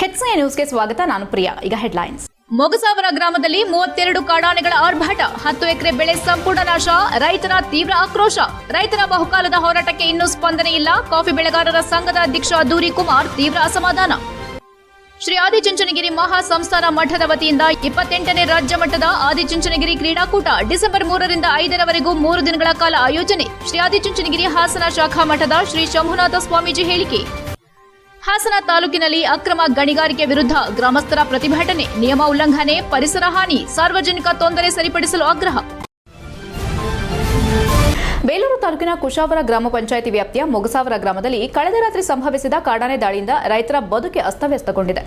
ಹೆಚ್ಸಿಯ ನ್ಯೂಸ್ಗೆ ಸ್ವಾಗತ, ನಾನು ಪ್ರಿಯಾ. ಈಗ ಹೆಡ್ಲೈನ್ಸ್ ಮೊಗಸಾವರ ಗ್ರಾಮದಲ್ಲಿ ಮೂವತ್ತೆರಡು ಕಾಡಾನೆಗಳ ಆರ್ಭಟ. ಹತ್ತು ಎಕರೆ ಬೆಳೆ ಸಂಪೂರ್ಣ ನಾಶ. ರೈತರ ತೀವ್ರ ಆಕ್ರೋಶ. ರೈತರ ಬಹುಕಾಲದ ಹೋರಾಟಕ್ಕೆ ಇನ್ನೂ ಸ್ಪಂದನೆ ಇಲ್ಲ. ಕಾಫಿ ಬೆಳೆಗಾರರ ಸಂಘದ ಅಧ್ಯಕ್ಷ ದೂರಿ ಕುಮಾರ್ ತೀವ್ರ ಅಸಮಾಧಾನ. ಶ್ರೀ ಆದಿಚುಂಚನಗಿರಿ ಮಹಾ ಸಂಸ್ಥಾನ ಮಠದ ವತಿಯಿಂದ ಇಪ್ಪತ್ತೆಂಟನೇ ರಾಜ್ಯ ಮಟ್ಟದ ಆದಿಚುಂಚನಗಿರಿ ಕ್ರೀಡಾಕೂಟ ಡಿಸೆಂಬರ್ ಮೂರರಿಂದ ಐದರವರೆಗೂ ಮೂರು ದಿನಗಳ ಕಾಲ ಆಯೋಜನೆ ಶ್ರೀ ಆದಿಚುಂಚನಗಿರಿ ಹಾಸನ ಶಾಖಾ ಮಠದ ಶ್ರೀ ಶಂಭುನಾಥ ಸ್ವಾಮೀಜಿ ಹೇಳಿಕೆ. ಹಾಸನ ತಾಲೂಕಿನಲ್ಲಿ ಅಕ್ರಮ ಗಣಿಗಾರಿಕೆ ವಿರುದ್ಧ ಗ್ರಾಮಸ್ಥರ ಪ್ರತಿಭಟನೆ, ನಿಯಮ ಉಲ್ಲಂಘನೆ, ಪರಿಸರ ಹಾನಿ, ಸಾರ್ವಜನಿಕ ತೊಂದರೆ ಸರಿಪಡಿಸಲು ಆಗ್ರಹ. ಬೇಲೂರು ತಾಲೂಕಿನ ಕುಶಾವರ ಗ್ರಾಮ ಪಂಚಾಯಿತಿ ವ್ಯಾಪ್ತಿಯ ಮೊಗಸಾವರ ಗ್ರಾಮದಲ್ಲಿ ಕಳೆದ ರಾತ್ರಿ ಸಂಭವಿಸಿದ ಕಾಡಾನೆ ದಾಳಿಯಿಂದ ರೈತರ ಬದುಕೆ ಅಸ್ತವ್ಯಸ್ತಗೊಂಡಿದೆ.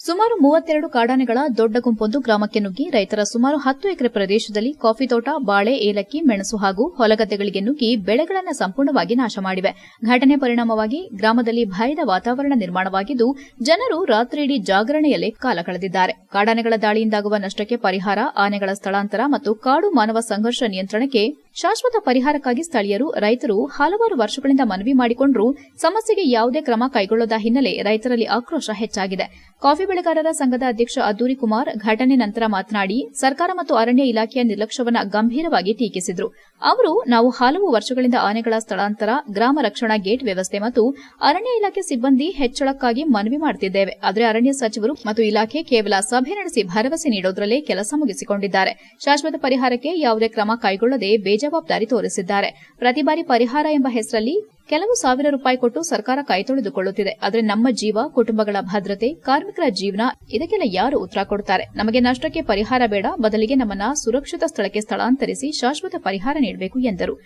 ಸುಮಾರು ಮೂವತ್ತೆರಡು ಕಾಡಾನೆಗಳ ದೊಡ್ಡ ಗುಂಪೊಂದು ಗ್ರಾಮಕ್ಕೆ ನುಗ್ಗಿ ರೈತರ ಸುಮಾರು ಹತ್ತು ಎಕರೆ ಪ್ರದೇಶದಲ್ಲಿ ಕಾಫಿ ತೋಟ, ಬಾಳೆ, ಏಲಕ್ಕಿ, ಮೆಣಸು ಹಾಗೂ ಹೊಲಗದ್ದೆಗಳಿಗೆ ನುಗ್ಗಿ ಬೆಳೆಗಳನ್ನು ಸಂಪೂರ್ಣವಾಗಿ ನಾಶ ಮಾಡಿವೆ. ಘಟನೆ ಪರಿಣಾಮವಾಗಿ ಗ್ರಾಮದಲ್ಲಿ ಭಯದ ವಾತಾವರಣ ನಿರ್ಮಾಣವಾಗಿದ್ದು, ಜನರು ರಾತ್ರಿಯಿಡೀ ಜಾಗರಣೆಯಲ್ಲೇ ಕಾಲ ಕಳೆದಿದ್ದಾರೆ. ಕಾಡಾನೆಗಳ ದಾಳಿಯಿಂದಾಗುವ ನಷ್ಟಕ್ಕೆ ಪರಿಹಾರ, ಆನೆಗಳ ಸ್ಥಳಾಂತರ ಮತ್ತು ಕಾಡು ಮಾನವ ಸಂಘರ್ಷ ನಿಯಂತ್ರಣಕ್ಕೆ ಶಾಶ್ವತ ಪರಿಹಾರಕ್ಕಾಗಿ ಸ್ಥಳೀಯರು, ರೈತರು ಹಲವಾರು ವರ್ಷಗಳಿಂದ ಮನವಿ ಮಾಡಿಕೊಂಡರೂ ಸಮಸ್ಯೆಗೆ ಯಾವುದೇ ಕ್ರಮ ಕೈಗೊಳ್ಳದ ಹಿನ್ನೆಲೆ ರೈತರಲ್ಲಿ ಆಕ್ರೋಶ ಹೆಚ್ಚಾಗಿದೆ. ಕಾಫಿ ಬೆಳೆಗಾರರ ಸಂಘದ ಅಧ್ಯಕ್ಷ ಅದ್ದೂರಿ ಕುಮಾರ್ ಘಟನೆ ನಂತರ ಮಾತನಾಡಿ, ಸರ್ಕಾರ ಮತ್ತು ಅರಣ್ಯ ಇಲಾಖೆಯ ನಿರ್ಲಕ್ಷ್ಯವನ್ನು ಗಂಭೀರವಾಗಿ ಟೀಕಿಸಿದ್ರು. ಅವರು ನಾವು ಹಲವು ವರ್ಷಗಳಿಂದ ಆನೆಗಳ ಸ್ಥಳಾಂತರ, ಗ್ರಾಮ ರಕ್ಷಣಾ ಗೇಟ್ ವ್ಯವಸ್ಥೆ ಮತ್ತು ಅರಣ್ಯ ಇಲಾಖೆ ಸಿಬ್ಬಂದಿ ಹೆಚ್ಚಳಕ್ಕಾಗಿ ಮನವಿ ಮಾಡುತ್ತಿದ್ದೇವೆ ಆದರೆ ಅರಣ್ಯ ಸಚಿವರು ಮತ್ತು ಇಲಾಖೆ ಕೇವಲ ಸಭೆ ನಡೆಸಿ ಭರವಸೆ ನೀಡೋದ್ರಲ್ಲೇ ಕೆಲಸ ಮುಗಿಸಿಕೊಂಡಿದ್ದಾರೆ. ಶಾಶ್ವತ ಪರಿಹಾರಕ್ಕೆ ಯಾವುದೇ ಕ್ರಮ ಕೈಗೊಳ್ಳದೆ ಬೇಜವಾಬ್ದಾರಿ ತೋರಿಸಿದ್ದಾರೆ. ಪ್ರತಿ ಬಾರಿ ಪರಿಹಾರ ಎಂಬ ಹೆಸರಲ್ಲಿ ಕೆಲವು ಸಾವಿರ ರೂಪಾಯಿ ಕೊಟ್ಟು ಸರ್ಕಾರ ಕೈತೊಳೆದುಕೊಳ್ಳುತ್ತಿದೆ. ಆದರೆ ನಮ್ಮ ಜೀವ, ಕುಟುಂಬಗಳ ಭದ್ರತೆ, ಕಾರ್ಮಿಕರ ಜೀವನ, ಇದಕ್ಕೆಲ್ಲ ಯಾರು ಉತ್ತರ ಕೊಡುತ್ತಾರೆ ನಮಗೆ ನಷ್ಟಕ್ಕೆ ಪರಿಹಾರ ಬೇಡ, ಬದಲಿಗೆ ನಮ್ಮನ್ನ ಸುರಕ್ಷಿತ ಸ್ಥಳಕ್ಕೆ ಸ್ಥಳಾಂತರಿಸಿ ಶಾಶ್ವತ ಪರಿಹಾರ ನೀಡಬೇಕು ಎಂದರು.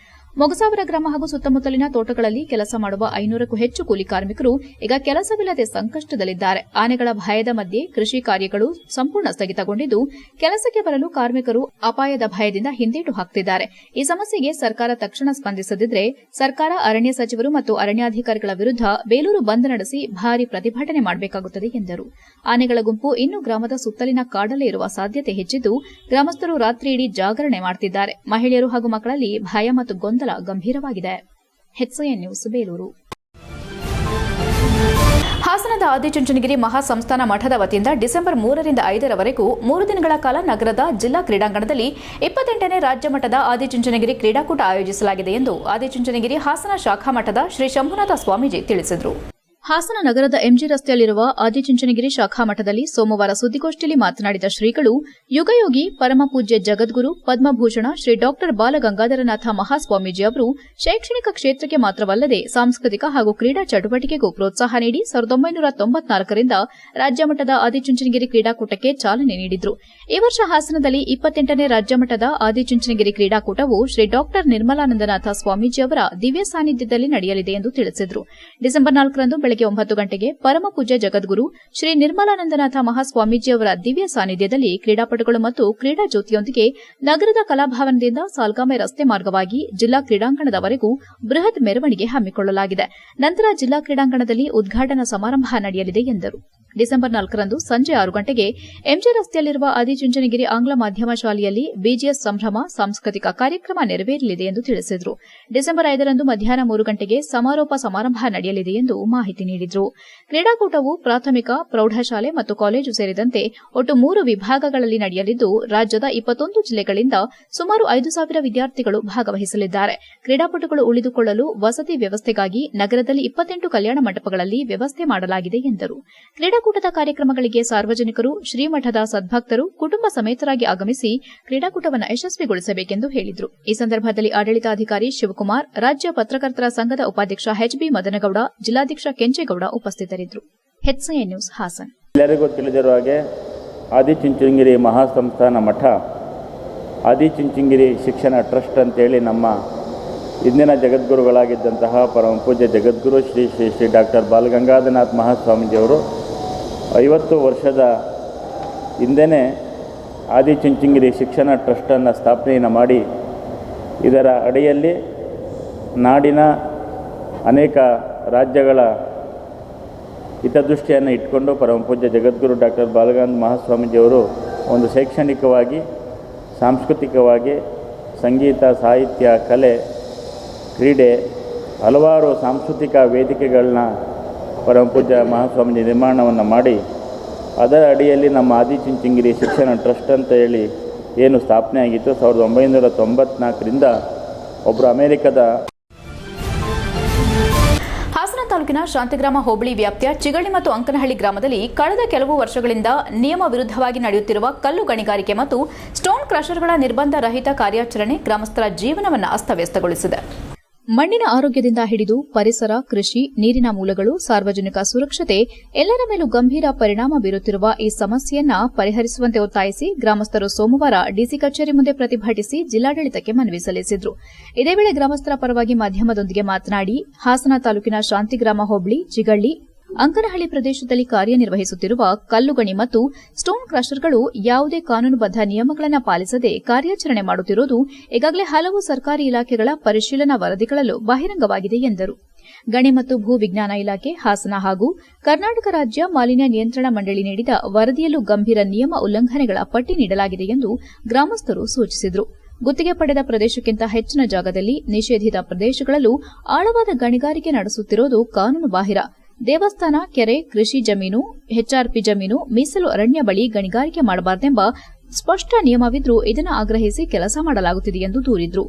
ಮೊಗಸಾವರ ಗ್ರಾಮ ಹಾಗೂ ಸುತ್ತಮುತ್ತಲಿನ ತೋಟಗಳಲ್ಲಿ ಕೆಲಸ ಮಾಡುವ ಐನೂರಕ್ಕೂ ಹೆಚ್ಚು ಕೂಲಿ ಕಾರ್ಮಿಕರು ಈಗ ಕೆಲಸವಿಲ್ಲದೆ ಸಂಕಷ್ಟದಲ್ಲಿದ್ದಾರೆ. ಆನೆಗಳ ಭಯದ ಮಧ್ಯೆ ಕೃಷಿ ಕಾರ್ಯಗಳು ಸಂಪೂರ್ಣ ಸ್ಥಗಿತಗೊಂಡಿದ್ದು, ಕೆಲಸಕ್ಕೆ ಬರಲು ಕಾರ್ಮಿಕರು ಅಪಾಯದ ಭಯದಿಂದ ಹಿಂದೇಟು ಹಾಕ್ತಿದ್ದಾರೆ. ಈ ಸಮಸ್ಯೆಗೆ ಸರ್ಕಾರ ತಕ್ಷಣ ಸ್ಪಂದಿಸದಿದ್ರೆ ಸರ್ಕಾರ, ಅರಣ್ಯ ಸಚಿವರು ಮತ್ತು ಅರಣ್ಯಾಧಿಕಾರಿಗಳ ವಿರುದ್ಧ ಬೇಲೂರು ಬಂದ್ ನಡೆಸಿ ಭಾರಿ ಪ್ರತಿಭಟನೆ ಮಾಡಬೇಕಾಗುತ್ತದೆ ಎಂದರು. ಆನೆಗಳ ಗುಂಪು ಇನ್ನೂ ಗ್ರಾಮದ ಸುತ್ತಲಿನ ಕಾಡಲ್ಲೇ ಇರುವ ಸಾಧ್ಯತೆ ಹೆಚ್ಚಿದ್ದು, ಗ್ರಾಮಸ್ಥರು ರಾತ್ರಿಯಿಡೀ ಜಾಗರಣೆ ಮಾಡುತ್ತಿದ್ದಾರೆ ಮಹಿಳೆಯರು ಹಾಗೂ ಮಕ್ಕಳಲ್ಲಿ ಭಯ ಮತ್ತು ಗೊಂದಲ ಗಂಭೀರವಾಗಿದೆ. HN news, Belur. ಹಾಸನದ ಆದಿಚುಂಚನಗಿರಿ ಮಹಾ ಸಂಸ್ಥಾನ ಮಠದ ವತಿಯಿಂದ ಡಿಸೆಂಬರ್ ಮೂರರಿಂದ ಐದರವರೆಗೂ ಮೂರು ದಿನಗಳ ಕಾಲ ನಗರದ ಜಿಲ್ಲಾ ಕ್ರೀಡಾಂಗಣದಲ್ಲಿ ಇಪ್ಪತ್ತೆಂಟನೇ ರಾಜ್ಯ ಮಟ್ಟದ ಆದಿಚುಂಚನಗಿರಿ ಕ್ರೀಡಾಕೂಟ ಆಯೋಜಿಸಲಾಗಿದೆ ಎಂದು ಆದಿಚುಂಚನಗಿರಿ ಹಾಸನ ಶಾಖಾ ಮಠದ ಶ್ರೀ ಶಂಭುನಾಥ ಸ್ವಾಮೀಜಿ ತಿಳಿಸಿದರು. ಹಾಸನ ನಗರದ ಎಂಜಿ ರಸ್ತೆಯಲ್ಲಿರುವ ಆದಿಚುಂಚನಗಿರಿ ಶಾಖಾ ಮಠದಲ್ಲಿ ಸೋಮವಾರ ಸುದ್ದಿಗೋಷ್ಠಿಯಲ್ಲಿ ಮಾತನಾಡಿದ ಶ್ರೀಗಳು, ಯುಗಯೋಗಿ ಪರಮಪೂಜ್ಯ ಜಗದ್ಗುರು, ಪದ್ಮಭೂಷಣ, ಶ್ರೀ ಡಾಕ್ಟರ್ ಬಾಲಗಂಗಾಧರನಾಥ ಮಹಾಸ್ವಾಮೀಜಿ ಅವರು ಶೈಕ್ಷಣಿಕ ಕ್ಷೇತ್ರಕ್ಕೆ ಮಾತ್ರವಲ್ಲದೆ ಸಾಂಸ್ಕೃತಿಕ ಹಾಗೂ ಕ್ರೀಡಾ ಚಟುವಟಿಕೆಗೂ ಪ್ರೋತ್ಸಾಹ ನೀಡಿ ಸಾವಿರದ ಒಂಬೈನೂರ ತೊಂಬತ್ನಾಲ್ಕರಿಂದ ರಾಜ್ಯಮಟ್ಟದ ಆದಿಚುಂಚನಗಿರಿ ಕ್ರೀಡಾಕೂಟಕ್ಕೆ ಚಾಲನೆ ನೀಡಿದ್ರು. ಈ ವರ್ಷ ಹಾಸನದಲ್ಲಿ ಇಪ್ಪತ್ತೆಂಟನೇ ರಾಜ್ಯಮಟ್ಟದ ಆದಿಚುಂಚನಗಿರಿ ಕ್ರೀಡಾಕೂಟವು ಶ್ರೀ ಡಾಕ್ಟರ್ ನಿರ್ಮಲಾನಂದನಾಥ ಸ್ವಾಮೀಜಿ ಅವರ ದಿವ್ಯ ಸಾನ್ನಿಧ್ಯದಲ್ಲಿ ನಡೆಯಲಿದೆ ಎಂದು ತಿಳಿಸಿದರು. ಡಿಸೆಂಬರ್ ನಾಲ್ಕರಂದು ಬೆಳಗ್ಗೆ ಒಂಬತ್ತು ಗಂಟೆಗೆ ಪರಮಪೂಜ್ಯ ಜಗದ್ಗುರು ಶ್ರೀ ನಿರ್ಮಲಾನಂದನಾಥ ಮಹಾಸ್ವಾಮೀಜಿಯವರ ದಿವ್ಯ ಸಾನ್ನಿಧ್ಯದಲ್ಲಿ ಕ್ರೀಡಾಪಟುಗಳು ಮತ್ತು ಕ್ರೀಡಾ ಜ್ಯೋತಿಯೊಂದಿಗೆ ನಗರದ ಕಲಾಭವನದಿಂದ ಸಾಲ್ಗಾಮೆ ರಸ್ತೆ ಮಾರ್ಗವಾಗಿ ಜಿಲ್ಲಾ ಕ್ರೀಡಾಂಗಣದವರೆಗೂ ಬೃಹತ್ ಮೆರವಣಿಗೆ ಹಮ್ಮಿಕೊಳ್ಳಲಾಗಿದೆ. ನಂತರ ಜಿಲ್ಲಾ ಕ್ರೀಡಾಂಗಣದಲ್ಲಿ ಉದ್ಘಾಟನಾ ಸಮಾರಂಭ ನಡೆಯಲಿದೆ ಎಂದರು. ಡಿಸೆಂಬರ್ ನಾಲ್ಕರಂದು ಸಂಜೆ ಆರು ಗಂಟೆಗೆ ಎಂಜೆ ರಸ್ತೆಯಲ್ಲಿರುವ ಆದಿಚುಂಚನಗಿರಿ ಆಂಗ್ಲ ಮಾಧ್ಯಮ ಶಾಲೆಯಲ್ಲಿ ಬಿಜಿಎಸ್ ಸಂಭ್ರಮ, ಸಾಂಸ್ಕೃತಿಕ ಕಾರ್ಯಕ್ರಮ ನೆರವೇರಲಿದೆ ಎಂದು ತಿಳಿಸಿದರು. ಡಿಸೆಂಬರ್ ಐದರಂದು ಮಧ್ಯಾಹ್ನ ಮೂರು ಗಂಟೆಗೆ ಸಮಾರೋಪ ಸಮಾರಂಭ ನಡೆಯಲಿದೆ ಎಂದು ಮಾಹಿತಿ ನೀಡಿದರು. ಕ್ರೀಡಾಕೂಟವು ಪ್ರಾಥಮಿಕ, ಪ್ರೌಢಶಾಲೆ ಮತ್ತು ಕಾಲೇಜು ಸೇರಿದಂತೆ ಒಟ್ಟು ಮೂರು ವಿಭಾಗಗಳಲ್ಲಿ ನಡೆಯಲಿದ್ದು, ರಾಜ್ಯದ ಇಪ್ಪತ್ತೊಂದು ಜಿಲ್ಲೆಗಳಿಂದ ಸುಮಾರು ಐದು ಸಾವಿರ ವಿದ್ಯಾರ್ಥಿಗಳು ಭಾಗವಹಿಸಲಿದ್ದಾರೆ. ಕ್ರೀಡಾಪಟುಗಳು ಉಳಿದುಕೊಳ್ಳಲು ವಸತಿ ವ್ಯವಸ್ಥೆಗಾಗಿ ನಗರದಲ್ಲಿ ಇಪ್ಪತ್ತೆಂಟು ಕಲ್ಯಾಣ ಮಂಟಪಗಳಲ್ಲಿ ವ್ಯವಸ್ಥೆ ಮಾಡಲಾಗಿದೆ ಎಂದರು. ಕ್ರೀಡಾಕೂಟದ ಕಾರ್ಯಕ್ರಮಗಳಿಗೆ ಸಾರ್ವಜನಿಕರು, ಶ್ರೀಮಠದ ಸದ್ಭಕ್ತರು, ಕುಟುಂಬ ಸಮೇತರಾಗಿ ಆಗಮಿಸಿ ಕ್ರೀಡಾಕೂಟವನ್ನು ಯಶಸ್ವಿಗೊಳಿಸಬೇಕೆಂದು ಹೇಳಿದರು. ಈ ಸಂದರ್ಭದಲ್ಲಿ ಆಡಳಿತಾಧಿಕಾರಿ ಶಿವಕುಮಾರ್, ರಾಜ್ಯ ಪತ್ರಕರ್ತರ ಸಂಘದ ಉಪಾಧ್ಯಕ್ಷ ಎಚ್ಬಿ ಮದನಗೌಡ, ಜಿಲ್ಲಾಧ್ಯಕ್ಷ ಕೆಂಚೇಗೌಡ ಉಪಸ್ಥಿತರಿದ್ದರು. ನ್ಯೂಸ್ ಹಾಸನ್. ಎಲ್ಲರಿಗೂ ತಿಳಿದಿರುವ ಹಾಗೆ ಆದಿಚುಂಚನಗಿರಿ ಮಹಾಸಂಸ್ಥಾನ ಮಠ ಆದಿಚುಂಚನಗಿರಿ ಶಿಕ್ಷಣ ಟ್ರಸ್ಟ್ ಅಂತೇಳಿ ನಮ್ಮ ಇಂದಿನ ಜಗದ್ಗುರುಗಳಾಗಿದ್ದಂತಹ ಪರಮ ಪೂಜ್ಯ ಜಗದ್ಗುರು ಶ್ರೀ ಶ್ರೀ ಶ್ರೀ ಡಾಕ್ಟರ್ ಬಾಲಗಂಗಾಧರನಾಥ್ ಮಹಾಸ್ವಾಮೀಜಿಯವರು ಐವತ್ತು ವರ್ಷದ ಹಿಂದೆಯೇ ಆದಿಚುಂಚನಗಿರಿ ಶಿಕ್ಷಣ ಟ್ರಸ್ಟನ್ನು ಸ್ಥಾಪನೆಯನ್ನು ಮಾಡಿ ಇದರ ಅಡಿಯಲ್ಲಿ ನಾಡಿನ ಅನೇಕ ರಾಜ್ಯಗಳ ಹಿತದೃಷ್ಟಿಯನ್ನು ಇಟ್ಕೊಂಡು ಪರಮಪೂಜ್ಯ ಜಗದ್ಗುರು ಡಾಕ್ಟರ್ ಬಾಲಗಂಧ ಮಹಾಸ್ವಾಮೀಜಿಯವರು ಒಂದು ಶೈಕ್ಷಣಿಕವಾಗಿ, ಸಾಂಸ್ಕೃತಿಕವಾಗಿ, ಸಂಗೀತ, ಸಾಹಿತ್ಯ, ಕಲೆ, ಕ್ರೀಡೆ, ಹಲವಾರು ಸಾಂಸ್ಕೃತಿಕ ವೇದಿಕೆಗಳನ್ನ ಪರಮಪೂಜ್ಯ ಮಹಾಸ್ವಾಮೀಜಿ ನಿರ್ಮಾಣವನ್ನು ಮಾಡಿ, ಅದರ ಅಡಿಯಲ್ಲಿ ನಮ್ಮ ಆದಿಚುಂಚನಗಿರಿ ಶಿಕ್ಷಣ ಟ್ರಸ್ಟ್ ಅಂತ ಹೇಳಿ ಏನು ಸ್ಥಾಪನೆ ಆಗಿತ್ತು ಸಾವಿರದ ಒಂಬೈನೂರ ತೊಂಬತ್ನಾಲ್ಕರಿಂದ ಒಬ್ಬರು ಅಮೇರಿಕದ ತಾಲೂಕಿನ ಶಾಂತಿಗ್ರಾಮ ಹೋಬಳಿ ವ್ಯಾಪ್ತಿಯ ಚಿಗಳಿ ಮತ್ತು ಅಂಕನಹಳ್ಳಿ ಗ್ರಾಮದಲ್ಲಿ ಕಳೆದ ಕೆಲವು ವರ್ಷಗಳಿಂದ ನಿಯಮ ವಿರುದ್ಧವಾಗಿ ನಡೆಯುತ್ತಿರುವ ಕಲ್ಲು ಗಣಿಗಾರಿಕೆ ಮತ್ತು ಸ್ಟೋನ್ ಕ್ರಷರ್ಗಳ ನಿರ್ಬಂಧ ರಹಿತ ಕಾರ್ಯಾಚರಣೆ ಗ್ರಾಮಸ್ಥರ ಜೀವನವನ್ನು ಅಸ್ತವ್ಯಸ್ತಗೊಳಿಸಿದೆ. ಮಣ್ಣಿನ ಆರೋಗ್ಯದಿಂದ ಹಿಡಿದು ಪರಿಸರ, ಕೃಷಿ, ನೀರಿನ ಮೂಲಗಳು, ಸಾರ್ವಜನಿಕ ಸುರಕ್ಷತೆ ಎಲ್ಲರ ಮೇಲೂ ಗಂಭೀರ ಪರಿಣಾಮ ಬೀರುತ್ತಿರುವ ಈ ಸಮಸ್ಯೆಯನ್ನ ಪರಿಹರಿಸುವಂತೆ ಒತ್ತಾಯಿಸಿ ಗ್ರಾಮಸ್ಥರು ಸೋಮವಾರ ಡಿಸಿ ಕಚೇರಿ ಮುಂದೆ ಪ್ರತಿಭಟಿಸಿ ಜಿಲ್ಲಾಡಳಿತಕ್ಕೆ ಮನವಿ ಸಲ್ಲಿಸಿದ್ರು. ಇದೇ ವೇಳೆ ಗ್ರಾಮಸ್ಥರ ಪರವಾಗಿ ಮಾಧ್ಯಮದೊಂದಿಗೆ ಮಾತನಾಡಿ ಹಾಸನ ತಾಲೂಕಿನ ಶಾಂತಿಗ್ರಾಮ ಹೋಬಳಿ, ಚಿಗಳ್ಳಿ ಅಂಕನಹಳ್ಳಿ ಪ್ರದೇಶದಲ್ಲಿ ಕಾರ್ಯನಿರ್ವಹಿಸುತ್ತಿರುವ ಕಲ್ಲುಗಣಿ ಮತ್ತು ಸ್ಟೋನ್ ಕ್ರಷರ್ಗಳು ಯಾವುದೇ ಕಾನೂನುಬದ್ಧ ನಿಯಮಗಳನ್ನು ಪಾಲಿಸದೆ ಕಾರ್ಯಾಚರಣೆ ಮಾಡುತ್ತಿರುವುದು ಈಗಾಗಲೇ ಹಲವು ಸರ್ಕಾರಿ ಇಲಾಖೆಗಳ ಪರಿಶೀಲನಾ ವರದಿಗಳಲ್ಲೂ ಬಹಿರಂಗವಾಗಿದೆ ಎಂದರು. ಗಣಿ ಮತ್ತು ಭೂ ವಿಜ್ಞಾನ ಇಲಾಖೆ, ಹಾಸನ ಹಾಗೂ ಕರ್ನಾಟಕ ರಾಜ್ಯ ಮಾಲಿನ್ಯ ನಿಯಂತ್ರಣ ಮಂಡಳಿ ನೀಡಿದ ವರದಿಯಲ್ಲೂ ಗಂಭೀರ ನಿಯಮ ಉಲ್ಲಂಘನೆಗಳ ಪಟ್ಟಿ ನೀಡಲಾಗಿದೆ ಎಂದು ಗ್ರಾಮಸ್ಥರು ಸೂಚಿಸಿದರು. ಗುತ್ತಿಗೆ ಪಡೆದ ಪ್ರದೇಶಕ್ಕಿಂತ ಹೆಚ್ಚಿನ ಜಾಗದಲ್ಲಿ ನಿಷೇಧಿತ ಪ್ರದೇಶಗಳಲ್ಲೂ ಆಳವಾದ ಗಣಿಗಾರಿಕೆ ನಡೆಸುತ್ತಿರುವುದು ಕಾನೂನು ಬಾಹಿರ ದೇವಸ್ಥಾನ, ಕೆರೆ, ಕೃಷಿ ಜಮೀನು ಹೆಚ್ಆರ್ಪಿ ಜಮೀನು, ಮೀಸಲು ಅರಣ್ಯ ಬಳಿ ಗಣಿಗಾರಿಕೆ ಮಾಡಬಾರದೆಂಬ ಸ್ಪಷ್ಟ ನಿಯಮವಿದ್ರೂ ಇದನ್ನು ಆಗ್ರಹಿಸಿ ಕೆಲಸ ಮಾಡಲಾಗುತ್ತಿದೆ ಎಂದು ದೂರಿದ್ರು.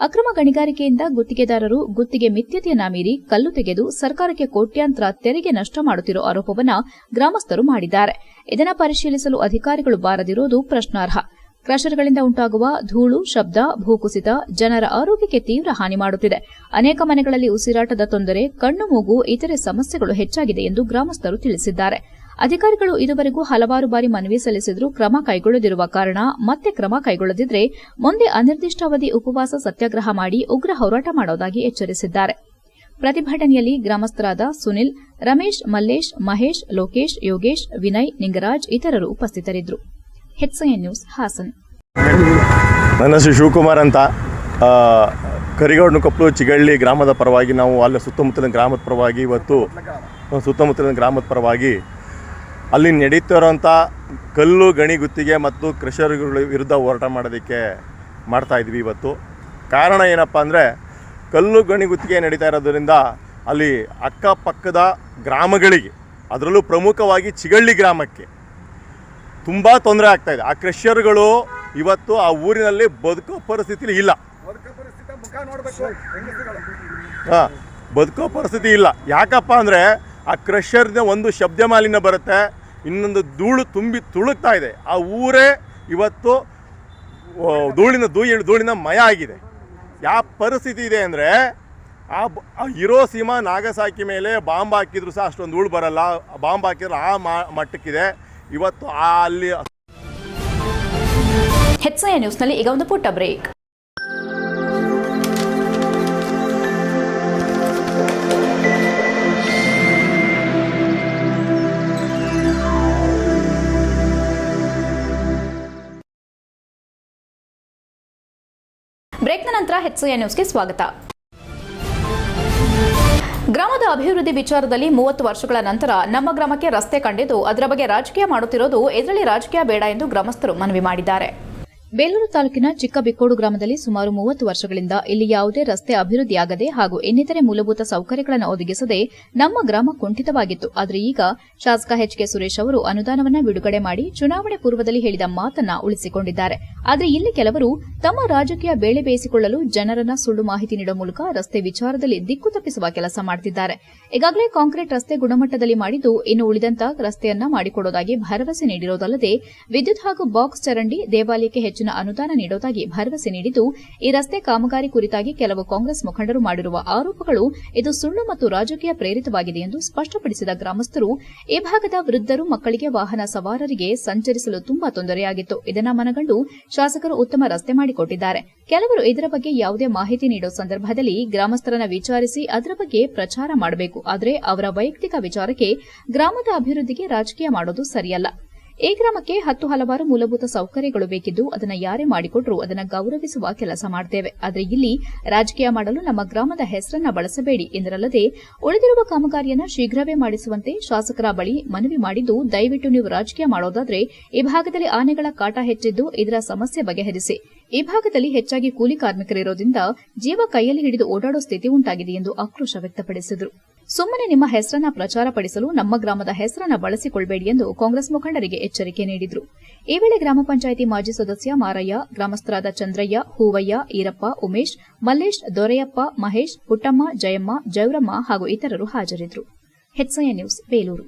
ಅಕ್ರಮ ಗಣಿಗಾರಿಕೆಯಿಂದ ಗುತ್ತಿಗೆದಾರರು ಗುತ್ತಿಗೆ ಮಿಥ್ಯತೆಯನ್ನ ಮೀರಿ ಕಲ್ಲು ತೆಗೆದು ಸರ್ಕಾರಕ್ಕೆ ಕೋಟ್ಯಾಂತರ ತೆರಿಗೆ ನಷ್ಟ ಮಾಡುತ್ತಿರೋ ಆರೋಪವನ್ನ ಗ್ರಾಮಸ್ಥರು ಮಾಡಿದ್ದಾರೆ. ಇದನ್ನು ಪರಿಶೀಲಿಸಲು ಅಧಿಕಾರಿಗಳು ಬಾರದಿರುವುದು ಪ್ರಶ್ನಾರ್ಹ. ಕ್ರಷರ್ಗಳಿಂದ ಉಂಟಾಗುವ ಧೂಳು, ಶಬ್ದ, ಭೂಕುಸಿತ ಜನರ ಆರೋಗ್ಯಕ್ಕೆ ತೀವ್ರ ಹಾನಿ ಮಾಡುತ್ತಿದೆ. ಅನೇಕ ಮನೆಗಳಲ್ಲಿ ಉಸಿರಾಟದ ತೊಂದರೆ, ಕಣ್ಣು ಮೂಗು, ಇತರೆ ಸಮಸ್ಯೆಗಳು ಹೆಚ್ಚಾಗಿದೆ ಎಂದು ಗ್ರಾಮಸ್ಥರು ತಿಳಿಸಿದ್ದಾರೆ. ಅಧಿಕಾರಿಗಳು ಇದುವರೆಗೂ ಹಲವಾರು ಬಾರಿ ಮನವಿ ಸಲ್ಲಿಸಿದರೂ ಕ್ರಮ ಕೈಗೊಳ್ಳದಿರುವ ಕಾರಣ ಮತ್ತೆ ಕ್ರಮ ಕೈಗೊಳ್ಳದಿದ್ರೆ ಮುಂದೆ ಅನಿರ್ದಿಷ್ಟಾವಧಿ ಉಪವಾಸ ಸತ್ಯಾಗ್ರಹ ಮಾಡಿ ಉಗ್ರ ಹೋರಾಟ ಮಾಡೋದಾಗಿ ಎಚ್ಚರಿಸಿದ್ದಾರೆ. ಪ್ರತಿಭಟನೆಯಲ್ಲಿ ಗ್ರಾಮಸ್ಥರಾದ ಸುನಿಲ್, ರಮೇಶ್, ಮಲ್ಲೇಶ್, ಮಹೇಶ್, ಲೋಕೇಶ್, ಯೋಗೇಶ್, ವಿನಯ್, ನಿಂಗರಾಜ್ ಇತರರು ಉಪಸ್ಥಿತರಿದ್ದರು. HIN news Hassan. ನನ್ನ ಹೆಸರು ಶಿವಕುಮಾರ್ ಅಂತ. ಕರಿಗೌಡನ ಕೊಪ್ಪಲು ಚಿಗಳ್ಳಿ ಗ್ರಾಮದ ಪರವಾಗಿ ನಾವು ಅಲ್ಲಿ ಸುತ್ತಮುತ್ತಲಿನ ಗ್ರಾಮದ ಪರವಾಗಿ ಇವತ್ತು ಸುತ್ತಮುತ್ತಲಿನ ಗ್ರಾಮದ ಪರವಾಗಿ ಅಲ್ಲಿ ನಡೀತಿರೋಂಥ ಕಲ್ಲು, ಗಣಿ ಗುತ್ತಿಗೆ ಮತ್ತು ಕೃಷಿಕರುಗಳ ವಿರುದ್ಧ ಹೋರಾಟ ಮಾಡೋದಕ್ಕೆ ಮಾಡ್ತಾ ಇದ್ವಿ ಇವತ್ತು. ಕಾರಣ ಏನಪ್ಪ ಅಂದರೆ ಕಲ್ಲು, ಗಣಿ ಗುತ್ತಿಗೆ ನಡೀತಾ ಇರೋದರಿಂದ ಅಲ್ಲಿ ಅಕ್ಕಪಕ್ಕದ ಗ್ರಾಮಗಳಿಗೆ, ಅದರಲ್ಲೂ ಪ್ರಮುಖವಾಗಿ ಚಿಗಳ್ಳಿ ಗ್ರಾಮಕ್ಕೆ ತುಂಬ ತೊಂದರೆ ಆಗ್ತಾ ಇದೆ. ಆ ಕ್ರೆಷರ್ಗಳು ಇವತ್ತು ಆ ಊರಿನಲ್ಲಿ ಬದುಕೋ ಪರಿಸ್ಥಿತಿ ಇಲ್ಲ ಹಾಂ ಬದುಕೋ ಪರಿಸ್ಥಿತಿ ಇಲ್ಲ. ಯಾಕಪ್ಪ ಅಂದರೆ ಆ ಕ್ರಷರ್ನ ಒಂದು ಶಬ್ದ ಮಾಲಿನ್ಯ ಬರುತ್ತೆ ಇನ್ನೊಂದು ಧೂಳು ತುಂಬಿ ತುಳುಕ್ತಾ ಇದೆ. ಆ ಊರೇ ಇವತ್ತು ಧೂಳಿನ ಧೂಳಿ ಧೂಳಿನ ಮಯ ಆಗಿದೆ. ಯಾವ ಪರಿಸ್ಥಿತಿ ಇದೆ ಅಂದರೆ ಆ ಇರೋ ಸೀಮಾ ನಾಗಸಾಕಿ ಮೇಲೆ ಬಾಂಬ್ ಹಾಕಿದ್ರು ಸಹ ಅಷ್ಟೊಂದು ಧೂಳು ಬರಲ್ಲ. ಬಾಂಬ್ ಹಾಕಿದ್ರೆ ಆ ಮಟ್ಟಕ್ಕಿದೆ. ಇವತ್ತು ಅಲ್ಲಿ ಹೆಚ್ಚಿನ ನ್ಯೂಸ್ನಲ್ಲಿ ಈಗ ಒಂದು ಪುಟ್ಟ ಬ್ರೇಕ್ ಬ್ರೇಕ್ನ ನಂತರ ಹೆಚ್ಐಎನ್ ನ್ಯೂಸ್ಗೆ ಸ್ವಾಗತ. ಗ್ರಾಮದ ಅಭಿವೃದ್ಧಿ ವಿಚಾರದಲ್ಲಿ ಮೂವತ್ತು ವರ್ಷಗಳ ನಂತರ ನಮ್ಮ ಗ್ರಾಮಕ್ಕೆ ರಸ್ತೆ ಕಂಡಿದ್ದು ಅದರ ಬಗ್ಗೆ ರಾಜಕೀಯ ಮಾಡುತ್ತಿರೋದು ಇದರಲ್ಲಿ ರಾಜಕೀಯ ಬೇಡ ಎಂದು ಗ್ರಾಮಸ್ಥರು ಮನವಿ ಮಾಡಿದ್ದಾರೆ. ಬೇಲೂರು ತಾಲೂಕಿನ ಚಿಕ್ಕಬಿಕ್ಕೋಡು ಗ್ರಾಮದಲ್ಲಿ ಸುಮಾರು ಮೂವತ್ತು ವರ್ಷಗಳಿಂದ ಇಲ್ಲಿ ಯಾವುದೇ ರಸ್ತೆ ಅಭಿವೃದ್ಧಿಯಾಗದೆ ಹಾಗೂ ಇನ್ನಿತರೆ ಮೂಲಭೂತ ಸೌಕರ್ಯಗಳನ್ನು ಒದಗಿಸದೆ ನಮ್ಮ ಗ್ರಾಮ ಕುಂಠಿತವಾಗಿತ್ತು. ಆದರೆ ಈಗ ಶಾಸಕ ಎಚ್ ಕೆ ಸುರೇಶ್ ಅವರು ಅನುದಾನವನ್ನ ಬಿಡುಗಡೆ ಮಾಡಿ ಚುನಾವಣೆ ಪೂರ್ವದಲ್ಲಿ ಹೇಳಿದ ಮಾತನ್ನ ಉಳಿಸಿಕೊಂಡಿದ್ದಾರೆ. ಆದರೆ ಇಲ್ಲಿ ಕೆಲವರು ತಮ್ಮ ರಾಜಕೀಯ ಬೇಳೆ ಬೇಯಿಸಿಕೊಳ್ಳಲು ಜನರನ್ನ ಸುಳ್ಳು ಮಾಹಿತಿ ನೀಡುವ ಮೂಲಕ ರಸ್ತೆ ವಿಚಾರದಲ್ಲಿ ದಿಕ್ಕು ತಪ್ಪಿಸುವ ಕೆಲಸ ಮಾಡುತ್ತಿದ್ದಾರೆ ಈಗಾಗಲೇ ಕಾಂಕ್ರೀಟ್ ರಸ್ತೆ ಗುಣಮಟ್ಟದಲ್ಲಿ ಮಾಡಿದ್ದು ಇನ್ನು ಉಳಿದಂತ ರಸ್ತೆಯನ್ನ ಮಾಡಿಕೊಡೋದಾಗಿ ಭರವಸೆ ನೀಡಿರೋದಲ್ಲದೆ ವಿದ್ಯುತ್ ಹಾಗೂ ಬಾಕ್ಸ್ ಚರಂಡಿ ದೇವಾಲಯಕ್ಕೆ ಹೆಚ್ಚಿನ ಅನುದಾನ ನೀಡೋದಾಗಿ ಭರವಸೆ ನೀಡಿದ್ದು, ಈ ರಸ್ತೆ ಕಾಮಗಾರಿ ಕುರಿತಾಗಿ ಕೆಲವು ಕಾಂಗ್ರೆಸ್ ಮುಖಂಡರು ಮಾಡಿರುವ ಆರೋಪಗಳು ಇದು ಸುಳ್ಳು ಮತ್ತು ರಾಜಕೀಯ ಪ್ರೇರಿತವಾಗಿದೆ ಎಂದು ಸ್ಪಷ್ಟಪಡಿಸಿದ ಗ್ರಾಮಸ್ಥರು, ಈ ಭಾಗದ ವೃದ್ಧರು ಮಕ್ಕಳಿಗೆ ವಾಹನ ಸವಾರರಿಗೆ ಸಂಚರಿಸಲು ತುಂಬಾ ತೊಂದರೆಯಾಗಿತ್ತು. ಇದನ್ನು ಮನಗಂಡು ಶಾಸಕರು ಉತ್ತಮ ರಸ್ತೆ ಮಾಡಿಕೊಟ್ಟಿದ್ದಾರೆ. ಕೆಲವರು ಇದರ ಬಗ್ಗೆ ಯಾವುದೇ ಮಾಹಿತಿ ನೀಡೋ ಸಂದರ್ಭದಲ್ಲಿ ಗ್ರಾಮಸ್ಥರನ್ನ ವಿಚಾರಿಸಿ ಅದರ ಬಗ್ಗೆ ಪ್ರಚಾರ ಮಾಡಬೇಕು. ಆದರೆ ಅವರ ವೈಯಕ್ತಿಕ ವಿಚಾರಕ್ಕೆ ಗ್ರಾಮದ ಅಭಿವೃದ್ಧಿಗೆ ರಾಜಕೀಯ ಮಾಡೋದು ಸರಿಯಲ್ಲ. ಈ ಗ್ರಾಮಕ್ಕೆ ಹತ್ತು ಹಲವಾರು ಮೂಲಭೂತ ಸೌಕರ್ಯಗಳು ಬೇಕಿದ್ದು ಅದನ್ನ ಯಾರೇ ಮಾಡಿಕೊಟ್ರೂ ಅದನ್ನ ಗೌರವಿಸುವ ಕೆಲಸ ಮಾಡ್ತೇವೆ. ಆದರೆ ಇಲ್ಲಿ ರಾಜಕೀಯ ಮಾಡಲು ನಮ್ಮ ಗ್ರಾಮದ ಹೆಸರನ್ನ ಬಳಸಬೇಡಿ ಎಂದರಲ್ಲದೆ ಉಳಿದಿರುವ ಕಾಮಗಾರಿಯನ್ನು ಶೀಘ್ರವೇ ಮಾಡಿಸುವಂತೆ ಶಾಸಕರ ಬಳಿ ಮನವಿ ಮಾಡಿದ್ದು ದಯವಿಟ್ಟು ನೀವು ರಾಜಕೀಯ ಮಾಡೋದಾದ್ರೆ ಈ ಭಾಗದಲ್ಲಿ ಆನೆಗಳ ಕಾಟ ಹೆಚ್ಚಿದ್ದು ಇದರ ಸಮಸ್ಯೆ ಬಗೆಹರಿಸಿ. ಈ ಭಾಗದಲ್ಲಿ ಹೆಚ್ಚಾಗಿ ಕೂಲಿ ಕಾರ್ಮಿಕರಿರೋದ್ರಿಂದ ಜೀವ ಕೈಯಲ್ಲಿ ಹಿಡಿದು ಓಡಾಡೋ ಸ್ಥಿತಿ ಉಂಟಾಗಿದೆ ಎಂದು ಆಕ್ರೋಶ ವ್ಯಕ್ತಪಡಿಸಿದರು. ಸುಮ್ಮನೆ ನಿಮ್ಮ ಹೆಸರನ್ನ ಪ್ರಚಾರ ಪಡಿಸಲು ನಮ್ಮ ಗ್ರಾಮದ ಹೆಸರನ್ನ ಬಳಸಿಕೊಳ್ಳಬೇಡಿ ಎಂದು ಕಾಂಗ್ರೆಸ್ ಮುಖಂಡರಿಗೆ ಎಚ್ಚರಿಕೆ ನೀಡಿದರು. ಈ ವೇಳೆ ಗ್ರಾಮ ಪಂಚಾಯಿತಿ ಮಾಜಿ ಸದಸ್ಯ ಮಾರಯ್ಯ ಗ್ರಾಮಸ್ಥರಾದ ಚಂದ್ರಯ್ಯ ಹೂವಯ್ಯ ಈರಪ್ಪ ಉಮೇಶ್ ಮಲ್ಲೇಶ್ ದೊರೆಯಪ್ಪ ಮಹೇಶ್ ಪುಟ್ಟಮ್ಮ ಜಯಮ್ಮ ಜೌರಮ್ಮ ಹಾಗೂ ಇತರರು ಹಾಜರಿದ್ದರು ನ್ಯೂಸ್ ಬೇಲೂರು.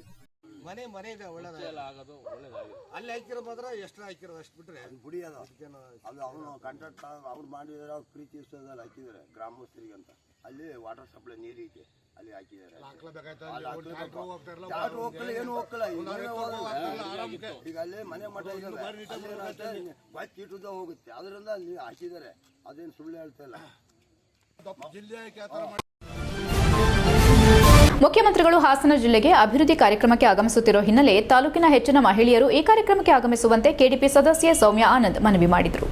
ಅಲ್ಲಿ ಹಾಕಿರೋ ಮಾತ್ರ ಎಷ್ಟು ಹಾಕಿರೋದು ಅಷ್ಟು ಬಿಟ್ರೆ ಗುಡಿ ಅದ. ಅದು ಅವನು ಕಾಂಟ್ರಾಕ್ಟ್ ಅವ್ರು ಮಾಡಿದಾರೆ ಅವ್ರು ಪ್ರೀತಿ ಇಷ್ಟದಲ್ಲಿ ಹಾಕಿದ್ದಾರೆ ಗ್ರಾಮಸ್ಥರಿಗೆ ಅಂತ ಅಲ್ಲಿ ವಾಟರ್ ಸಪ್ಲೈ ನೀರಿಗೆ ಅಲ್ಲಿ ಹಾಕಿದ್ದಾರೆ. ಯಾರು ಹೋಗ್ತಿಲ್ಲ ಏನು ಹೋಗ್ತಿಲ್ಲ. ಈಗ ಅಲ್ಲಿ ಮನೆ ಮಠ ಬಚ್ಚ ಇಟ್ಟುದ ಹೋಗುತ್ತೆ. ಅದರಿಂದ ಅಲ್ಲಿ ಹಾಕಿದ್ದಾರೆ. ಅದೇನು ಸುಳ್ಳು ಹೇಳ್ತಾ ಇಲ್ಲ. ಮುಖ್ಯಮಂತ್ರಿಗಳು ಹಾಸನ ಜಿಲ್ಲೆಗೆ ಅಭಿವೃದ್ಧಿ ಕಾರ್ಯಕ್ರಮಕ್ಕೆ ಆಗಮಿಸುತ್ತಿರುವ ಹಿನ್ನೆಲೆ ತಾಲೂಕಿನ ಹೆಚ್ಚಿನ ಮಹಿಳೆಯರು ಈ ಕಾರ್ಯಕ್ರಮಕ್ಕೆ ಆಗಮಿಸುವಂತೆ ಕೆಡಿಪಿ ಸದಸ್ಯೆ ಸೌಮ್ಯ ಆನಂದ್ ಮನವಿ ಮಾಡಿದರು.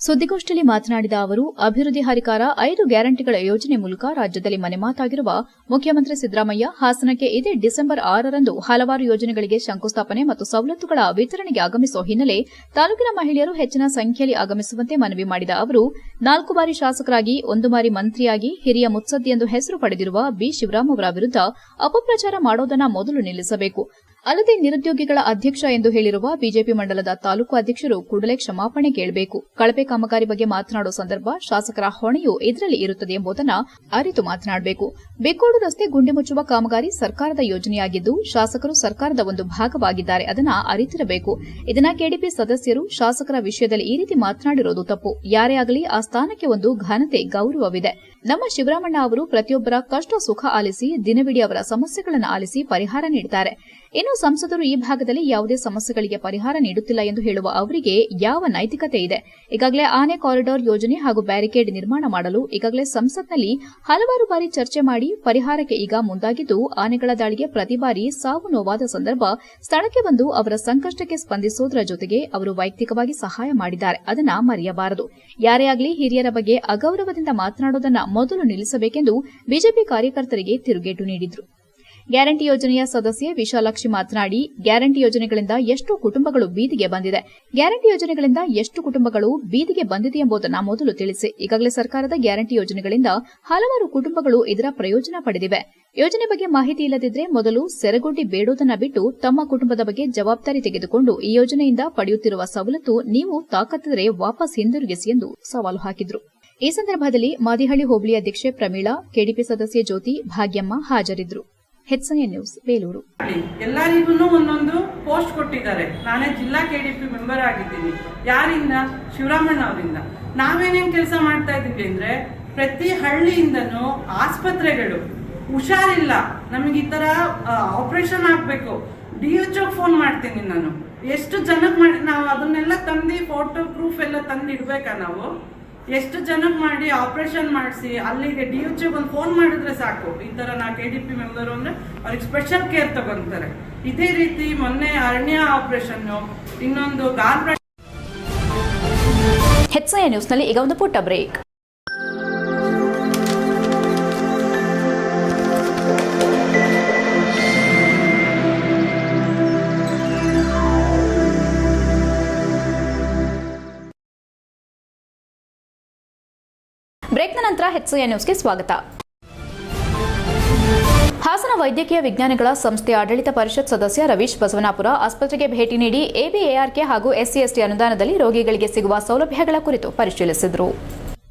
ಸುದ್ದಿಗೋಷ್ಠಿಯಲ್ಲಿ ಮಾತನಾಡಿದ ಅವರು, ಅಭಿವೃದ್ಧಿ ಹರಿಕಾರ ಐದು ಗ್ಯಾರಂಟಿಗಳ ಯೋಜನೆ ಮೂಲಕ ರಾಜ್ಯದಲ್ಲಿ ಮನೆ ಮಾತಾಗಿರುವ ಮುಖ್ಯಮಂತ್ರಿ ಸಿದ್ದರಾಮಯ್ಯ ಹಾಸನಕ್ಕೆ ಇದೇ ಡಿಸೆಂಬರ್ ಆರರಂದು ಹಲವಾರು ಯೋಜನೆಗಳಿಗೆ ಶಂಕುಸ್ಥಾಪನೆ ಮತ್ತು ಸವಲತ್ತುಗಳ ವಿತರಣೆಗೆ ಆಗಮಿಸುವ ಹಿನ್ನೆಲೆ ತಾಲೂಕಿನ ಮಹಿಳೆಯರು ಹೆಚ್ಚಿನ ಸಂಖ್ಯೆಯಲ್ಲಿ ಆಗಮಿಸುವಂತೆ ಮನವಿ ಮಾಡಿದ ಅವರು, ನಾಲ್ಕು ಬಾರಿ ಶಾಸಕರಾಗಿ, ಒಂದು ಬಾರಿ ಮಂತ್ರಿಯಾಗಿ, ಹಿರಿಯ ಮುತ್ಸದ್ದಿ ಎಂದು ಹೆಸರು ಪಡೆದಿರುವ ಬಿ ಶಿವರಾಮ್ ಅವರ ವಿರುದ್ಧ ಅಪಪ್ರಚಾರ ಮಾಡೋದನ್ನ ಮೊದಲು ನಿಲ್ಲಿಸಬೇಕು. ಅಲ್ಲದೆ ನಿರುದ್ಯೋಗಿಗಳ ಅಧ್ಯಕ್ಷ ಎಂದು ಹೇಳಿರುವ ಬಿಜೆಪಿ ಮಂಡಲದ ತಾಲೂಕು ಅಧ್ಯಕ್ಷರು ಕೂಡಲೇ ಕ್ಷಮಾಪಣೆ ಕೇಳಬೇಕು. ಕಳಪೆ ಕಾಮಗಾರಿ ಬಗ್ಗೆ ಮಾತನಾಡುವ ಸಂದರ್ಭ ಶಾಸಕರ ಹೊಣೆಯು ಇದರಲ್ಲಿ ಇರುತ್ತದೆ ಎಂಬುದನ್ನ ಅರಿತು ಮಾತನಾಡಬೇಕು. ಬೆಕ್ಕೋಡು ರಸ್ತೆ ಗುಂಡಿ ಮುಚ್ಚುವ ಕಾಮಗಾರಿ ಸರ್ಕಾರದ ಯೋಜನೆಯಾಗಿದ್ದು, ಶಾಸಕರು ಸರ್ಕಾರದ ಒಂದು ಭಾಗವಾಗಿದ್ದಾರೆ. ಅದನ್ನ ಅರಿತಿರಬೇಕು. ಇದನ್ನ ಕೆಡಿಪಿ ಸದಸ್ಯರು ಶಾಸಕರ ವಿಷಯದಲ್ಲಿ ಈ ರೀತಿ ಮಾತನಾಡಿರೋದು ತಪ್ಪು. ಯಾರೇ ಆಗಲಿ ಆ ಸ್ಥಾನಕ್ಕೆ ಒಂದು ಘನತೆ ಗೌರವವಿದೆ. ನಮ್ಮ ಶಿವರಾಮಣ್ಣ ಅವರು ಪ್ರತಿಯೊಬ್ಬರ ಕಷ್ಟ ಸುಖ ಆಲಿಸಿ ದಿನವಿಡೀ ಅವರ ಸಮಸ್ಯೆಗಳನ್ನು ಆಲಿಸಿ ಪರಿಹಾರ ನೀಡುತ್ತಾರೆ ಇನ್ನು ಸಂಸದರು ಈ ಭಾಗದಲ್ಲಿ ಯಾವುದೇ ಸಮಸ್ಯೆಗಳಿಗೆ ಪರಿಹಾರ ನೀಡುತ್ತಿಲ್ಲ ಎಂದು ಹೇಳುವ ಅವರಿಗೆ ಯಾವ ನೈತಿಕತೆ ಇದೆ? ಈಗಾಗಲೇ ಆನೆ ಕಾರಿಡಾರ್ ಯೋಜನೆ ಹಾಗೂ ಬ್ಯಾರಿಕೇಡ್ ನಿರ್ಮಾಣ ಮಾಡಲು ಈಗಾಗಲೇ ಸಂಸತ್ನಲ್ಲಿ ಹಲವಾರು ಬಾರಿ ಚರ್ಚೆ ಮಾಡಿ ಪರಿಹಾರಕ್ಕೆ ಈಗ ಮುಂದಾಗಿದ್ದು, ಆನೆಗಳ ದಾಳಿಗೆ ಪ್ರತಿ ಬಾರಿ ಸಾವು ನೋವಾದ ಸಂದರ್ಭ ಸ್ಥಳಕ್ಕೆ ಬಂದು ಅವರ ಸಂಕಷ್ಟಕ್ಕೆ ಸ್ಪಂದಿಸುವುದರ ಜೊತೆಗೆ ಅವರು ವೈಯಕ್ತಿಕವಾಗಿ ಸಹಾಯ ಮಾಡಿದ್ದಾರೆ. ಅದನ್ನ ಮರೆಯಬಾರದು. ಯಾರೇ ಆಗಲಿ ಹಿರಿಯರ ಬಗ್ಗೆ ಅಗೌರವದಿಂದ ಮಾತನಾಡುವುದನ್ನು ಮೊದಲು ನಿಲ್ಲಿಸಬೇಕೆಂದು ಬಿಜೆಪಿ ಕಾರ್ಯಕರ್ತರಿಗೆ ತಿರುಗೇಟು ನೀಡಿದರು. ಗ್ಯಾರಂಟಿ ಯೋಜನೆಯ ಸದಸ್ಯೆ ವಿಶಾಲಾಕ್ಷಿ ಮಾತನಾಡಿ, ಗ್ಯಾರಂಟಿ ಯೋಜನೆಗಳಿಂದ ಎಷ್ಟು ಕುಟುಂಬಗಳು ಬೀದಿಗೆ ಬಂದಿದೆ? ಗ್ಯಾರಂಟಿ ಯೋಜನೆಗಳಿಂದ ಎಷ್ಟು ಕುಟುಂಬಗಳು ಬೀದಿಗೆ ಬಂದಿದೆ ಎಂಬುದನ್ನು ಮೊದಲು ತಿಳಿಸಿ. ಈಗಾಗಲೇ ಸರ್ಕಾರದ ಗ್ಯಾರಂಟಿ ಯೋಜನೆಗಳಿಂದ ಹಲವಾರು ಕುಟುಂಬಗಳು ಇದರ ಪ್ರಯೋಜನ ಪಡೆದಿವೆ. ಯೋಜನೆ ಬಗ್ಗೆ ಮಾಹಿತಿ ಇಲ್ಲದಿದ್ದರೆ ಮೊದಲು ಸೆರಗೊಡ್ಡಿ ಬೇಡೋದನ್ನ ಬಿಟ್ಟು ತಮ್ಮ ಕುಟುಂಬದ ಬಗ್ಗೆ ಜವಾಬ್ದಾರಿ ತೆಗೆದುಕೊಂಡು ಈ ಯೋಜನೆಯಿಂದ ಪಡೆಯುತ್ತಿರುವ ಸವಲತ್ತು ನೀವು ತಾಕತ್ತಿದರೆ ವಾಪಸ್ ಹಿಂದಿರುಗಿಸಿ ಎಂದು ಸವಾಲು ಹಾಕಿದ್ರು. ಈ ಸಂದರ್ಭದಲ್ಲಿ ಮಾದಿಹಳ್ಳಿ ಹೋಬಳಿ ಅಧ್ಯಕ್ಷೆ ಪ್ರಮೀಳಾ, ಕೆಡಿಪಿ ಸದಸ್ಯೆ ಜ್ಯೋತಿ ಭಾಗ್ಯಮ್ಮ ಹಾಜರಿದ್ದರು ಹೆಚ್ಎನ್ ನ್ಯೂಸ್, ಬೇಲೂರು. ಎಲ್ಲರಿಗೂ ಒಂದೊಂದು ಪೋಸ್ಟ್ ಕೊಟ್ಟಿದ್ದಾರೆ. ನಾನೇ ಜಿಲ್ಲಾ ಕೆಡಿಪಿ ಮೆಂಬರ್ ಆಗಿದ್ದೀನಿ. ಯಾರಿಂದ? ಶಿವರಾಮಣ್ಣ ಅವರಿಂದ. ನಾವೇನೇನ್ ಕೆಲಸ ಮಾಡ್ತಾ ಇದೀವಿ ಅಂದ್ರೆ, ಪ್ರತಿ ಹಳ್ಳಿಯಿಂದನೂ ಆಸ್ಪತ್ರೆಗಳು ಹುಷಾರಿಲ್ಲ. ನಮಗೆ ಈ ತರ ಆಪರೇಷನ್ ಆಗ್ಬೇಕು. ಡಿ ಎಚ್ ಫೋನ್ ಮಾಡ್ತೀನಿ ನಾನು. ಎಷ್ಟು ಜನಕ್ಕೆ ಮಾಡಿ, ನಾವು ಅದನ್ನೆಲ್ಲ ತಂದು ಫೋಟೋ ಪ್ರೂಫ್ ಎಲ್ಲ ತಂದು ಇಡ್ಬೇಕಾ ನಾವು? ಎಷ್ಟು ಜನಕ್ಕೆ ಮಾಡಿ ಆಪರೇಷನ್ ಮಾಡಿಸಿ, ಅಲ್ಲಿಗೆ ಡಿ ಯು ಚಿ ಒಂದು ಫೋನ್ ಮಾಡಿದ್ರೆ ಸಾಕು. ಈ ಥರ ನಾ ಕೆ ಡಿ ಪಿ ಮೆಂಬರು ಅಂದ್ರೆ ಅವ್ರಿಗೆ ಸ್ಪೆಷಲ್ ಕೇರ್ ತಗೊಂತಾರೆ. ಇದೇ ರೀತಿ ಮೊನ್ನೆ ಅರಣ್ಯ ಆಪರೇಷನ್ ಇನ್ನೊಂದು ಗಾರ್ಬ್ರ ಹೆಚ್ಐ ನ್ಯೂಸ್ನಲ್ಲಿ ಈಗ ಒಂದು ಪುಟ್ಟ ಬ್ರೇಕ್ ನಂತರ ಹೆಚ್ಚು ನ್ಯೂಸ್ಗೆ ಸ್ವಾಗತ. ಹಾಸನ ವೈದ್ಯಕೀಯ ವಿಜ್ಞಾನಿಗಳ ಸಂಸ್ಥೆ ಆಡಳಿತ ಪರಿಷತ್ ಸದಸ್ಯ ರವೀಶ್ ಬಸವನಾಪುರ ಆಸ್ಪತ್ರೆಗೆ ಭೇಟಿ ನೀಡಿ ಎಬಿಎಆರ್ಕೆ ಹಾಗೂ ಎಸ್ಸಿಎಸ್ಟಿ ಅನುದಾನದಲ್ಲಿ ರೋಗಿಗಳಿಗೆ ಸಿಗುವ ಸೌಲಭ್ಯಗಳ ಕುರಿತು ಪರಿಶೀಲಿಸಿದರು.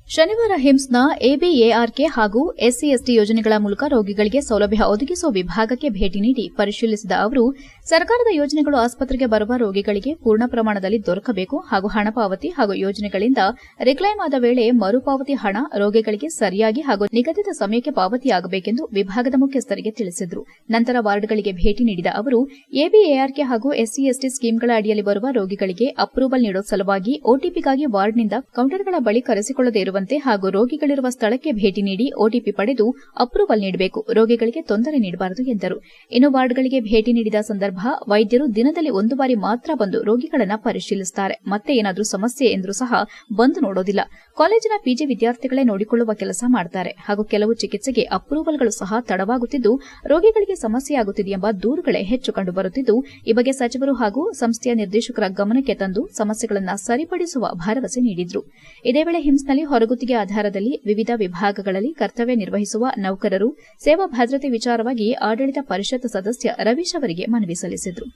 ಶನಿವಾರ ಹಿಮ್ಸ್ನ ಎಬಿಎಆರ್ಕೆ ಹಾಗೂ ಎಸ್ಸಿಎಸ್ಟಿ ಯೋಜನೆಗಳ ಮೂಲಕ ರೋಗಿಗಳಿಗೆ ಸೌಲಭ್ಯ ಒದಗಿಸುವ ವಿಭಾಗಕ್ಕೆ ಭೇಟಿ ನೀಡಿ ಪರಿಶೀಲಿಸಿದ ಅವರು, ಸರ್ಕಾರದ ಯೋಜನೆಗಳು ಆಸ್ಪತ್ರೆಗೆ ಬರುವ ರೋಗಿಗಳಿಗೆ ಪೂರ್ಣ ಪ್ರಮಾಣದಲ್ಲಿ ದೊರಕಬೇಕು ಹಾಗೂ ಹಣ ಪಾವತಿ ಹಾಗೂ ಯೋಜನೆಗಳಿಂದ ರಿಕ್ಲೈಮ್ ಆದ ವೇಳೆ ಮರುಪಾವತಿ ಹಣ ರೋಗಿಗಳಿಗೆ ಸರಿಯಾಗಿ ಹಾಗೂ ನಿಗದಿತ ಸಮಯಕ್ಕೆ ಪಾವತಿಯಾಗಬೇಕೆಂದು ವಿಭಾಗದ ಮುಖ್ಯಸ್ಥರಿಗೆ ತಿಳಿಸಿದರು. ನಂತರ ವಾರ್ಡ್ಗಳಿಗೆ ಭೇಟಿ ನೀಡಿದ ಅವರು, ಎಬಿಎಆರ್ಕೆ ಹಾಗೂ ಎಸ್ಸಿಎಸ್ಟಿ ಸ್ಕೀಮ್ಗಳ ಅಡಿಯಲ್ಲಿ ಬರುವ ರೋಗಿಗಳಿಗೆ ಅಪ್ರೂವಲ್ ನೀಡುವ ಸಲುವಾಗಿ ಒಟಿಪಿಗಾಗಿ ವಾರ್ಡ್ನಿಂದ ಕೌಂಟರ್ಗಳ ಬಳಿ ಕರೆಸಿಕೊಳ್ಳದೇ ನೀಡುವಂತೆ ಹಾಗೂ ರೋಗಿಗಳಿರುವ ಸ್ಥಳಕ್ಕೆ ಭೇಟಿ ನೀಡಿ ಒಟಿಪಿ ಪಡೆದು ಅಪ್ರೂವಲ್ ನೀಡಬೇಕು. ರೋಗಿಗಳಿಗೆ ತೊಂದರೆ ನೀಡಬಾರದು ಎಂದರು. ಇನ್ನು ವಾರ್ಡ್ಗಳಿಗೆ ಭೇಟಿ ನೀಡಿದ ಸಂದರ್ಭ, ವೈದ್ಯರು ದಿನದಲ್ಲಿ ಒಂದು ಬಾರಿ ಮಾತ್ರ ಬಂದು ರೋಗಿಗಳನ್ನು ಪರಿಶೀಲಿಸುತ್ತಾರೆ ಮತ್ತೆ ಏನಾದರೂ ಸಮಸ್ಯೆ ಎಂದರೂ ಸಹ ಬಂದು ನೋಡೋದಿಲ್ಲ. ಕಾಲೇಜಿನ ಪಿಜಿ ವಿದ್ಯಾರ್ಥಿಗಳೇ ನೋಡಿಕೊಳ್ಳುವ ಕೆಲಸ ಮಾಡುತ್ತಾರೆ ಹಾಗೂ ಕೆಲವು ಚಿಕಿತ್ಸೆಗೆ ಅಪ್ರೂವಲ್ಗಳು ಸಹ ತಡವಾಗುತ್ತಿದ್ದು, ರೋಗಿಗಳಿಗೆ ಸಮಸ್ಯೆಯಾಗುತ್ತಿದೆಯೆಂಬ ದೂರುಗಳೇ ಹೆಚ್ಚು ಕಂಡುಬರುತ್ತಿದ್ದು, ಈ ಬಗ್ಗೆ ಸಚಿವರು ಹಾಗೂ ಸಂಸ್ಥೆಯ ನಿರ್ದೇಶಕರ ಗಮನಕ್ಕೆ ತಂದು ಸಮಸ್ಯೆಗಳನ್ನು ಸರಿಪಡಿಸುವ ಭರವಸೆ ನೀಡಿದ್ರು. ಇದೇ ವೇಳೆ ಹಿಮ್ಸ್ನಲ್ಲಿ ಹೊರಗುತ್ತಿಗೆ ಆಧಾರದಲ್ಲಿ ವಿವಿಧ ವಿಭಾಗಗಳಲ್ಲಿ ಕರ್ತವ್ಯ ನಿರ್ವಹಿಸುವ ನೌಕರರು ಸೇವಾ ಭದ್ರತೆ ವಿಚಾರವಾಗಿ ಆಡಳಿತ ಪರಿಷತ್ ಸದಸ್ಯ ರವೀಶ್ ಅವರಿಗೆ ಮನವಿ ಸಲ್ಲಿಸಿದರು.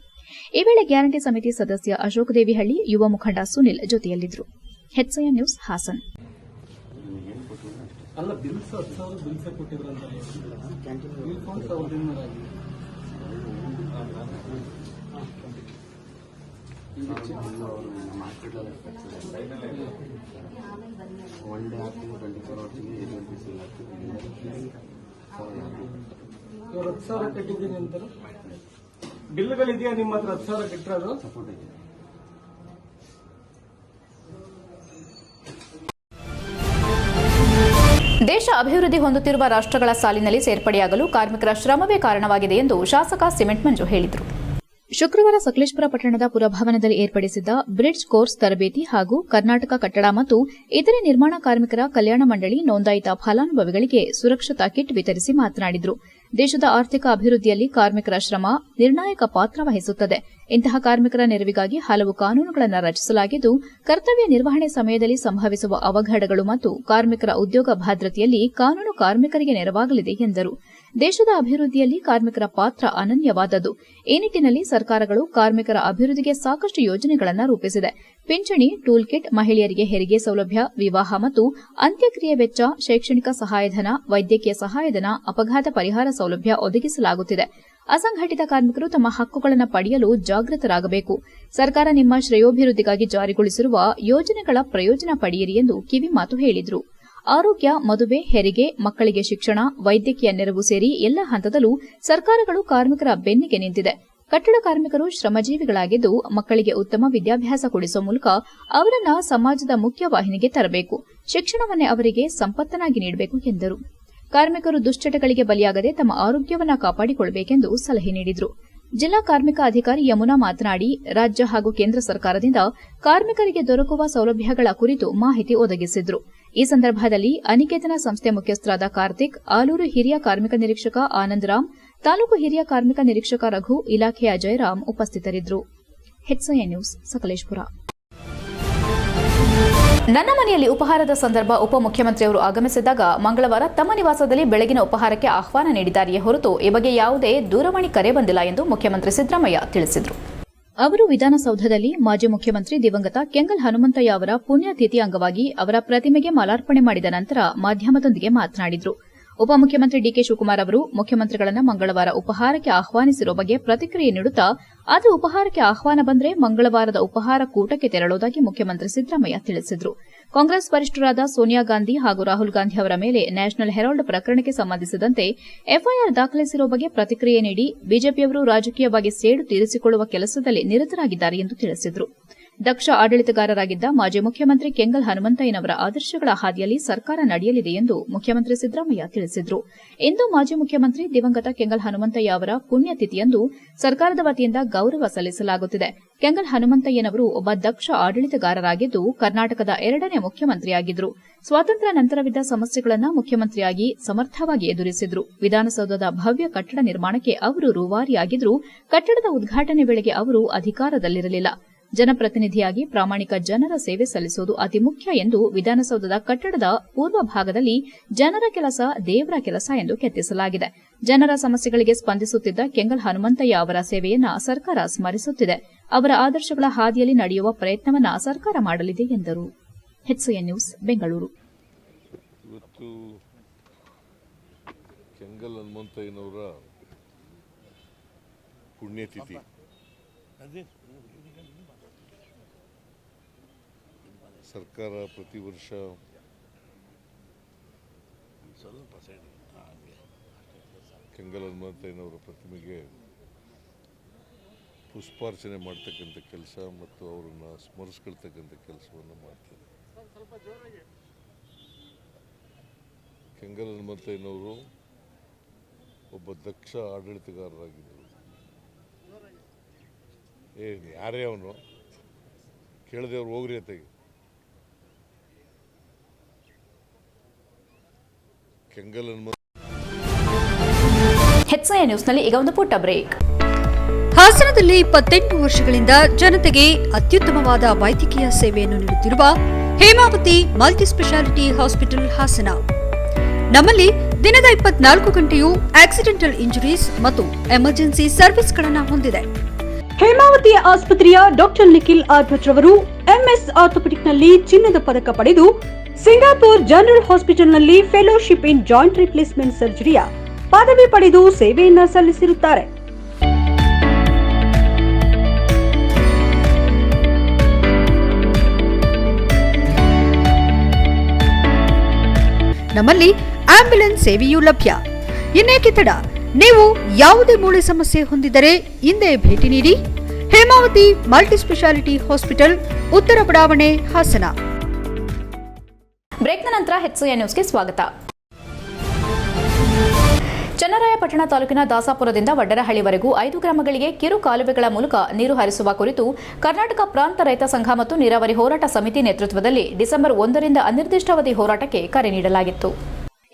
ಈ ವೇಳೆ ಗ್ಯಾರಂಟಿ ಸಮಿತಿ ಸದಸ್ಯ ಅಶೋಕ್ ದೇವಿಹಳ್ಳಿ ಯುವ ಮುಖಂಡ ಸುನಿಲ್ ಜೊತೆಯಲ್ಲಿದ್ದರು ನ್ಯೂಸ್ ಹಾಸನ್. ಅಲ್ಲ ಬಿಲ್ಸ್ ಡೇ ಸಾವಿರ ಟ್ವೆಂಟಿ ಫೋರ್ ಬಿಲ್ ಟ್ವೆಂಟಿ ಆಗಿದೆ ಇವ್ರು ಹತ್ತು ಸಾವಿರ ಕಟ್ಟಿದ್ದೀನಿ ಅಂತಾರೆ. ಬಿಲ್ಗಳಿದೆಯಾ ನಿಮ್ಮ ಹತ್ರ ಹತ್ತು ಸಾವಿರ ಕಟ್ಟಿರೋದು? ದೇಶ ಅಭಿವೃದ್ಧಿ ಹೊಂದುತ್ತಿರುವ ರಾಷ್ಟ್ರಗಳ ಸಾಲಿನಲ್ಲಿ ಸೇರ್ಪಡೆಯಾಗಲು ಕಾರ್ಮಿಕರ ಶ್ರಮವೇ ಕಾರಣವಾಗಿದೆ ಎಂದು ಶಾಸಕ ಸಿಮೆಂಟ್ ಮಂಜು ಹೇಳಿದರು. ಶುಕ್ರವಾರ ಸಕಲೇಶ್ವರ ಪಟ್ಟಣದ ಪುರಭವನದಲ್ಲಿ ಏರ್ಪಡಿಸಿದ್ದ ಬ್ರಿಡ್ಜ್ ಕೋರ್ಸ್ ತರಬೇತಿ ಹಾಗೂ ಕರ್ನಾಟಕ ಕಟ್ಟಡ ಮತ್ತು ಇತರೆ ನಿರ್ಮಾಣ ಕಾರ್ಮಿಕರ ಕಲ್ಯಾಣ ಮಂಡಳಿ ನೋಂದಾಯಿತ ಫಲಾನುಭವಿಗಳಿಗೆ ಸುರಕ್ಷತಾ ಕಿಟ್ ವಿತರಿಸಿ ಮಾತನಾಡಿದರು. ದೇಶದ ಆರ್ಥಿಕ ಅಭಿವೃದ್ಧಿಯಲ್ಲಿ ಕಾರ್ಮಿಕರ ಶ್ರಮ ನಿರ್ಣಾಯಕ ಪಾತ್ರ ವಹಿಸುತ್ತದೆ. ಇಂತಹ ಕಾರ್ಮಿಕರ ನೆರವಿಗಾಗಿ ಹಲವು ಕಾನೂನುಗಳನ್ನು ರಚಿಸಲಾಗಿದ್ದು, ಕರ್ತವ್ಯ ನಿರ್ವಹಣೆ ಸಮಯದಲ್ಲಿ ಸಂಭವಿಸುವ ಅವಘಡಗಳು ಮತ್ತು ಕಾರ್ಮಿಕರ ಉದ್ಯೋಗ ಭದ್ರತೆಯಲ್ಲಿ ಕಾನೂನು ಕಾರ್ಮಿಕರಿಗೆ ನೆರವಾಗಲಿದೆ ಎಂದರು. ದೇಶದ ಅಭಿವೃದ್ಧಿಯಲ್ಲಿ ಕಾರ್ಮಿಕರ ಪಾತ್ರ ಅನನ್ಯವಾದದ್ದು. ಈ ನಿಟ್ಟಿನಲ್ಲಿ ಸರ್ಕಾರಗಳು ಕಾರ್ಮಿಕರ ಅಭಿವೃದ್ಧಿಗೆ ಸಾಕಷ್ಟು ಯೋಜನೆಗಳನ್ನು ರೂಪಿಸಿದೆ. ಪಿಂಚಣಿ ಟೂಲ್ ಕಿಟ್ ಮಹಿಳೆಯರಿಗೆ ಹೆರಿಗೆ ಸೌಲಭ್ಯ, ವಿವಾಹ ಮತ್ತು ಅಂತ್ಯಕ್ರಿಯೆ ವೆಚ್ಚ, ಶೈಕ್ಷಣಿಕ ಸಹಾಯಧನ, ವೈದ್ಯಕೀಯ ಸಹಾಯಧನ, ಅಪಘಾತ ಪರಿಹಾರ ಸೌಲಭ್ಯ ಒದಗಿಸಲಾಗುತ್ತಿದೆ. ಅಸಂಘಟಿತ ಕಾರ್ಮಿಕರು ತಮ್ಮ ಹಕ್ಕುಗಳನ್ನು ಪಡೆಯಲು ಜಾಗೃತರಾಗಬೇಕು. ಸರ್ಕಾರ ನಿಮ್ಮ ಶ್ರೇಯೋಭಿವೃದ್ಧಿಗಾಗಿ ಜಾರಿಗೊಳಿಸಿರುವ ಯೋಜನೆಗಳ ಪ್ರಯೋಜನ ಪಡೆಯಿರಿ ಎಂದು ಕಿವಿಮಾತು ಹೇಳಿದರು. ಆರೋಗ್ಯ, ಮದುವೆ, ಹೆರಿಗೆ, ಮಕ್ಕಳಿಗೆ ಶಿಕ್ಷಣ, ವೈದ್ಯಕೀಯ ನೆರವು ಸೇರಿ ಎಲ್ಲ ಹಂತದಲ್ಲೂ ಸರ್ಕಾರಗಳು ಕಾರ್ಮಿಕರ ಬೆನ್ನಿಗೆ ನಿಂತಿದೆ. ಕಟ್ಟಡ ಕಾರ್ಮಿಕರು ಶ್ರಮಜೀವಿಗಳಾಗಿದ್ದು ಮಕ್ಕಳಿಗೆ ಉತ್ತಮ ವಿದ್ಯಾಭ್ಯಾಸ ಕೊಡಿಸುವ ಮೂಲಕ ಅವರನ್ನ ಸಮಾಜದ ಮುಖ್ಯ ವಾಹಿನಿಗೆ ತರಬೇಕು. ಶಿಕ್ಷಣವನ್ನೇ ಅವರಿಗೆ ಸಂಪತ್ತನಾಗಿ ನೀಡಬೇಕು ಎಂದರು. ಕಾರ್ಮಿಕರು ದುಶ್ಚಟಗಳಿಗೆ ಬಲಿಯಾಗದೆ ತಮ್ಮ ಆರೋಗ್ಯವನ್ನ ಕಾಪಾಡಿಕೊಳ್ಳಬೇಕೆಂದು ಸಲಹೆ ನೀಡಿದರು. ಜಿಲ್ಲಾ ಕಾರ್ಮಿಕ ಅಧಿಕಾರಿ ಯಮುನಾ ಮಾತನಾಡಿ, ರಾಜ್ಯ ಹಾಗೂ ಕೇಂದ್ರ ಸರ್ಕಾರದಿಂದ ಕಾರ್ಮಿಕರಿಗೆ ದೊರಕುವ ಸೌಲಭ್ಯಗಳ ಕುರಿತು ಮಾಹಿತಿ ಒದಗಿಸಿದ್ರು. ಈ ಸಂದರ್ಭದಲ್ಲಿ ಅನಿಕೇತನ ಸಂಸ್ಥೆ ಮುಖ್ಯಸ್ಥರಾದ ಕಾರ್ತಿಕ್, ಆಲೂರು ಹಿರಿಯ ಕಾರ್ಮಿಕ ನಿರೀಕ್ಷಕ ಆನಂದರಾಮ್ ತಾಲೂಕು ಹಿರಿಯ ಕಾರ್ಮಿಕ ನಿರೀಕ್ಷಕ ರಘು ಇಲಾಖೆಯ ಜಯರಾಮ್ ಉಪಸ್ಥಿತರಿದ್ದರು. ನ್ಯೂಸ್ ಸಕಲೇಶ್ಪುರ. ನನ್ನ ಮನೆಯಲ್ಲಿ ಉಪಹಾರದ ಸಂದರ್ಭ ಉಪಮುಖ್ಯಮಂತ್ರಿಯವರು ಆಗಮಿಸಿದಾಗ ಮಂಗಳವಾರ ತಮ್ಮ ನಿವಾಸದಲ್ಲಿ ಬೆಳಗಿನ ಉಪಹಾರಕ್ಕೆ ಆಹ್ವಾನ ನೀಡಿದ್ದಾರೆಯೇ ಹೊರತು ಈ ಬಗ್ಗೆ ಯಾವುದೇ ದೂರವಾಣಿ ಕರೆ ಬಂದಿಲ್ಲ ಎಂದು ಮುಖ್ಯಮಂತ್ರಿ ಸಿದ್ದರಾಮಯ್ಯ ತಿಳಿಸಿದರು. ಅವರು ವಿಧಾನಸೌಧದಲ್ಲಿ ಮಾಜಿ ಮುಖ್ಯಮಂತ್ರಿ ದಿವಂಗತ ಕೆಂಗಲ್ ಹನುಮಂತಯ್ಯ ಅವರ ಪುಣ್ಯತಿಥಿ ಅಂಗವಾಗಿ ಅವರ ಪ್ರತಿಮೆಗೆ ಮಾಲಾರ್ಪಣೆ ಮಾಡಿದ ನಂತರ ಮಾಧ್ಯಮದೊಂದಿಗೆ ಮಾತನಾಡಿದರು. ಉಪಮುಖ್ಯಮಂತ್ರಿ ಡಿಕೆ ಶಿವಕುಮಾರ್ ಅವರು ಮುಖ್ಯಮಂತ್ರಿಗಳನ್ನು ಮಂಗಳವಾರ ಉಪಹಾರಕ್ಕೆ ಆಹ್ವಾನಿಸಿರುವ ಬಗ್ಗೆ ಪ್ರತಿಕ್ರಿಯೆ ನೀಡುತ್ತಾ ಅದು ಉಪಹಾರಕ್ಕೆ ಆಹ್ವಾನ ಬಂದರೆ ಮಂಗಳವಾರದ ಉಪಹಾರ ಕೂಟಕ್ಕೆ ತೆರಳುವುದಾಗಿ ಮುಖ್ಯಮಂತ್ರಿ ಸಿದ್ದರಾಮಯ್ಯ ತಿಳಿಸಿದರು. ಕಾಂಗ್ರೆಸ್ ವರಿಷ್ಠರಾದ ಸೋನಿಯಾ ಗಾಂಧಿ ಹಾಗೂ ರಾಹುಲ್ ಗಾಂಧಿ ಅವರ ಮೇಲೆ ನ್ಯಾಷನಲ್ ಹೆರಾಲ್ಡ್ ಪ್ರಕರಣಕ್ಕೆ ಸಂಬಂಧಿಸಿದಂತೆ ಎಫ್ಐಆರ್ ದಾಖಲಿಸಿರುವ ಬಗ್ಗೆ ಪ್ರತಿಕ್ರಿಯೆ ನೀಡಿ, ಬಿಜೆಪಿಯವರು ರಾಜಕೀಯವಾಗಿ ಸೇಡು ತೀರಿಸಿಕೊಳ್ಳುವ ಕೆಲಸದಲ್ಲಿ ನಿರತರಾಗಿದ್ದಾರೆ ಎಂದು ತಿಳಿಸಿದರು. ದಕ್ಷ ಆಡಳಿತಗಾರರಾಗಿದ್ದ ಮಾಜಿ ಮುಖ್ಯಮಂತ್ರಿ ಕೆಂಗಲ್ ಹನುಮಂತಯ್ಯನವರ ಆದರ್ಶಗಳ ಹಾದಿಯಲ್ಲಿ ಸರ್ಕಾರ ನಡೆಯಲಿದೆ ಎಂದು ಮುಖ್ಯಮಂತ್ರಿ ಸಿದ್ದರಾಮಯ್ಯ ತಿಳಿಸಿದರು. ಇಂದು ಮಾಜಿ ಮುಖ್ಯಮಂತ್ರಿ ದಿವಂಗತ ಕೆಂಗಲ್ ಹನುಮಂತಯ್ಯ ಅವರ ಪುಣ್ಯತಿಥಿಯಂದು ಸರ್ಕಾರದ ವತಿಯಿಂದ ಗೌರವ ಸಲ್ಲಿಸಲಾಗುತ್ತಿದೆ. ಕೆಂಗಲ್ ಹನುಮಂತಯ್ಯನವರು ಒಬ್ಬ ದಕ್ಷ ಆಡಳಿತಗಾರರಾಗಿದ್ದು ಕರ್ನಾಟಕದ ಎರಡನೇ ಮುಖ್ಯಮಂತ್ರಿಯಾಗಿದ್ದರು ಸ್ವಾತಂತ್ರ್ಯ ನಂತರವಿದ್ದ ಸಮಸ್ಯೆಗಳನ್ನು ಮುಖ್ಯಮಂತ್ರಿಯಾಗಿ ಸಮರ್ಥವಾಗಿ ಎದುರಿಸಿದ್ರು. ವಿಧಾನಸೌಧದ ಭವ್ಯ ಕಟ್ಟಡ ನಿರ್ಮಾಣಕ್ಕೆ ಅವರು ರೂವಾರಿಯಾಗಿದ್ದರೂ ಕಟ್ಟಡದ ಉದ್ಘಾಟನೆ ವೇಳೆಗೆ ಅವರು ಅಧಿಕಾರದಲ್ಲಿರಲಿಲ್ಲ. ಜನಪ್ರತಿನಿಧಿಯಾಗಿ ಪ್ರಾಮಾಣಿಕ ಜನರ ಸೇವೆ ಸಲ್ಲಿಸುವುದು ಅತಿ ಮುಖ್ಯ ಎಂದು ವಿಧಾನಸೌಧದ ಕಟ್ಟಡದ ಪೂರ್ವ ಭಾಗದಲ್ಲಿ ಜನರ ಕೆಲಸ ದೇವರ ಕೆಲಸ ಎಂದು ಕೆತ್ತಿಸಲಾಗಿದೆ. ಜನರ ಸಮಸ್ಯೆಗಳಿಗೆ ಸ್ಪಂದಿಸುತ್ತಿದ್ದ ಕೆಂಗಲ್ ಹನುಮಂತಯ್ಯ ಅವರ ಸೇವೆಯನ್ನ ಸರ್ಕಾರ ಸ್ಮರಿಸುತ್ತಿದೆ. ಅವರ ಆದರ್ಶಗಳ ಹಾದಿಯಲ್ಲಿ ನಡೆಯುವ ಪ್ರಯತ್ನವನ್ನ ಸರ್ಕಾರ ಮಾಡಲಿದೆ ಎಂದರು. ನ್ಯೂಸ್ ಬೆಂಗಳೂರು. ಕೆಂಗಲ್ ಹನುಮಂತಯ್ಯನವರ ಪುಣ್ಯತಿಥಿ. ಸರ್ಕಾರ ಪ್ರತಿ ವರ್ಷ ಕೆಂಗಲ್ ಹನುಮಂತಯ್ಯನವರ ಪ್ರತಿಮೆಗೆ ಪುಷ್ಪಾರ್ಚನೆ ಮಾಡ್ತಕ್ಕಂಥ ಕೆಲಸ ಮತ್ತು ಅವರನ್ನು ಸ್ಮರಿಸ್ಕೊಳ್ತಕ್ಕಂಥ ಕೆಲಸವನ್ನು ಮಾಡ್ತಾರೆ. ಕೆಂಗಲ್ ಹನುಮಂತಯ್ಯನವರು ಒಬ್ಬ ದಕ್ಷ ಆಡಳಿತಗಾರರಾಗಿದ್ದರು. ಏ, ಯಾರೇ ಅವನು? ಕೇಳಿದೆ ಅವ್ರು ಹೋಗ್ರಿ ಅತ್ತಗೆ. ಕೆಂಗಲ್ ಹೆಚ್ಐ ನ್ಯೂಸ್ನಲ್ಲಿ ಈಗ ಒಂದು ಪುಟ್ಟ ಬ್ರೇಕ್. ಹಾಸನದಲ್ಲಿ ಇಪ್ಪತ್ತೆಂಟು ವರ್ಷಗಳಿಂದ ಜನತೆಗೆ ಅತ್ಯುತ್ತಮವಾದ ವೈದ್ಯಕೀಯ ಸೇವೆಯನ್ನು ನೀಡುತ್ತಿರುವ Hemavathi multi speciality hospital Hassan. ನಮ್ಮಲ್ಲಿ ದಿನದ ಇಪ್ಪತ್ನಾಲ್ಕು ಗಂಟೆಯೂ ಆಕ್ಸಿಡೆಂಟಲ್ ಇಂಜುರೀಸ್ ಮತ್ತು ಎಮರ್ಜೆನ್ಸಿ ಸರ್ವಿಸ್ಗಳನ್ನು ಹೊಂದಿದೆ. ಹೇಮಾವತಿ ಆಸ್ಪತ್ರೆಯ ಡಾಕ್ಟರ್ ನಿಖಿಲ್ ಆರ್ಭಟ್ ರವರು ಎಂಎಸ್ ಆರ್ಥೋಪೆಟಿಕ್ನಲ್ಲಿ ಚಿನ್ನದ ಪದಕ ಪಡೆದು ಸಿಂಗಾಪುರ್ ಜನರಲ್ ಹಾಸ್ಪಿಟಲ್ನಲ್ಲಿ ಫೆಲೋಶಿಪ್ ಇನ್ ಜಾಯಿಂಟ್ ರಿಪ್ಲೇಸ್ಮೆಂಟ್ ಸರ್ಜರಿಯ ಪದವಿ ಪಡೆದು ಸೇವೆಯನ್ನ ಸಲ್ಲಿಸಿರುತ್ತಾರೆ. ನಮ್ಮಲ್ಲಿ ಆಂಬ್ಯುಲೆನ್ಸ್ ಸೇವೆಯೂ ಲಭ್ಯ. ಇನ್ನೇಕೆ ತಡ? ನೀವು ಯಾವುದೇ ಮೂಳೆ ಸಮಸ್ಯೆ ಹೊಂದಿದರೆ ಹಿಂದೆ ಭೇಟಿ ನೀಡಿ. ಹೇಮಾವತಿ ಮಲ್ಟಿಸ್ಪೆಷಾಲಿಟಿ ಹಾಸ್ಪಿಟಲ್, ಉತ್ತರ ಬಡಾವಣೆ, ಹಾಸನ. ಬ್ರೇಕ್ನ ನಂತರ ಹೆಚ್ಐ ನ್ಯೂಸ್ಗೆ ಸ್ವಾಗತ. ಚನ್ನರಾಯಪಟ್ಟಣ ತಾಲೂಕಿನ ದಾಸಾಪುರದಿಂದ ವಡ್ಡರಹಳ್ಳಿವರೆಗೂ ಐದು ಗ್ರಾಮಗಳಿಗೆ ಕಿರು ಕಾಲುವೆಗಳ ಮೂಲಕ ನೀರು ಹರಿಸುವ ಕುರಿತು ಕರ್ನಾಟಕ ಪ್ರಾಂತ ರೈತ ಸಂಘ ಮತ್ತು ನೀರಾವರಿ ಹೋರಾಟ ಸಮಿತಿ ನೇತೃತ್ವದಲ್ಲಿ ಡಿಸೆಂಬರ್ ಒಂದರಿಂದ ಅನಿರ್ದಿಷ್ಟಾವಧಿ ಹೋರಾಟಕ್ಕೆ ಕರೆ ನೀಡಲಾಗಿತ್ತು.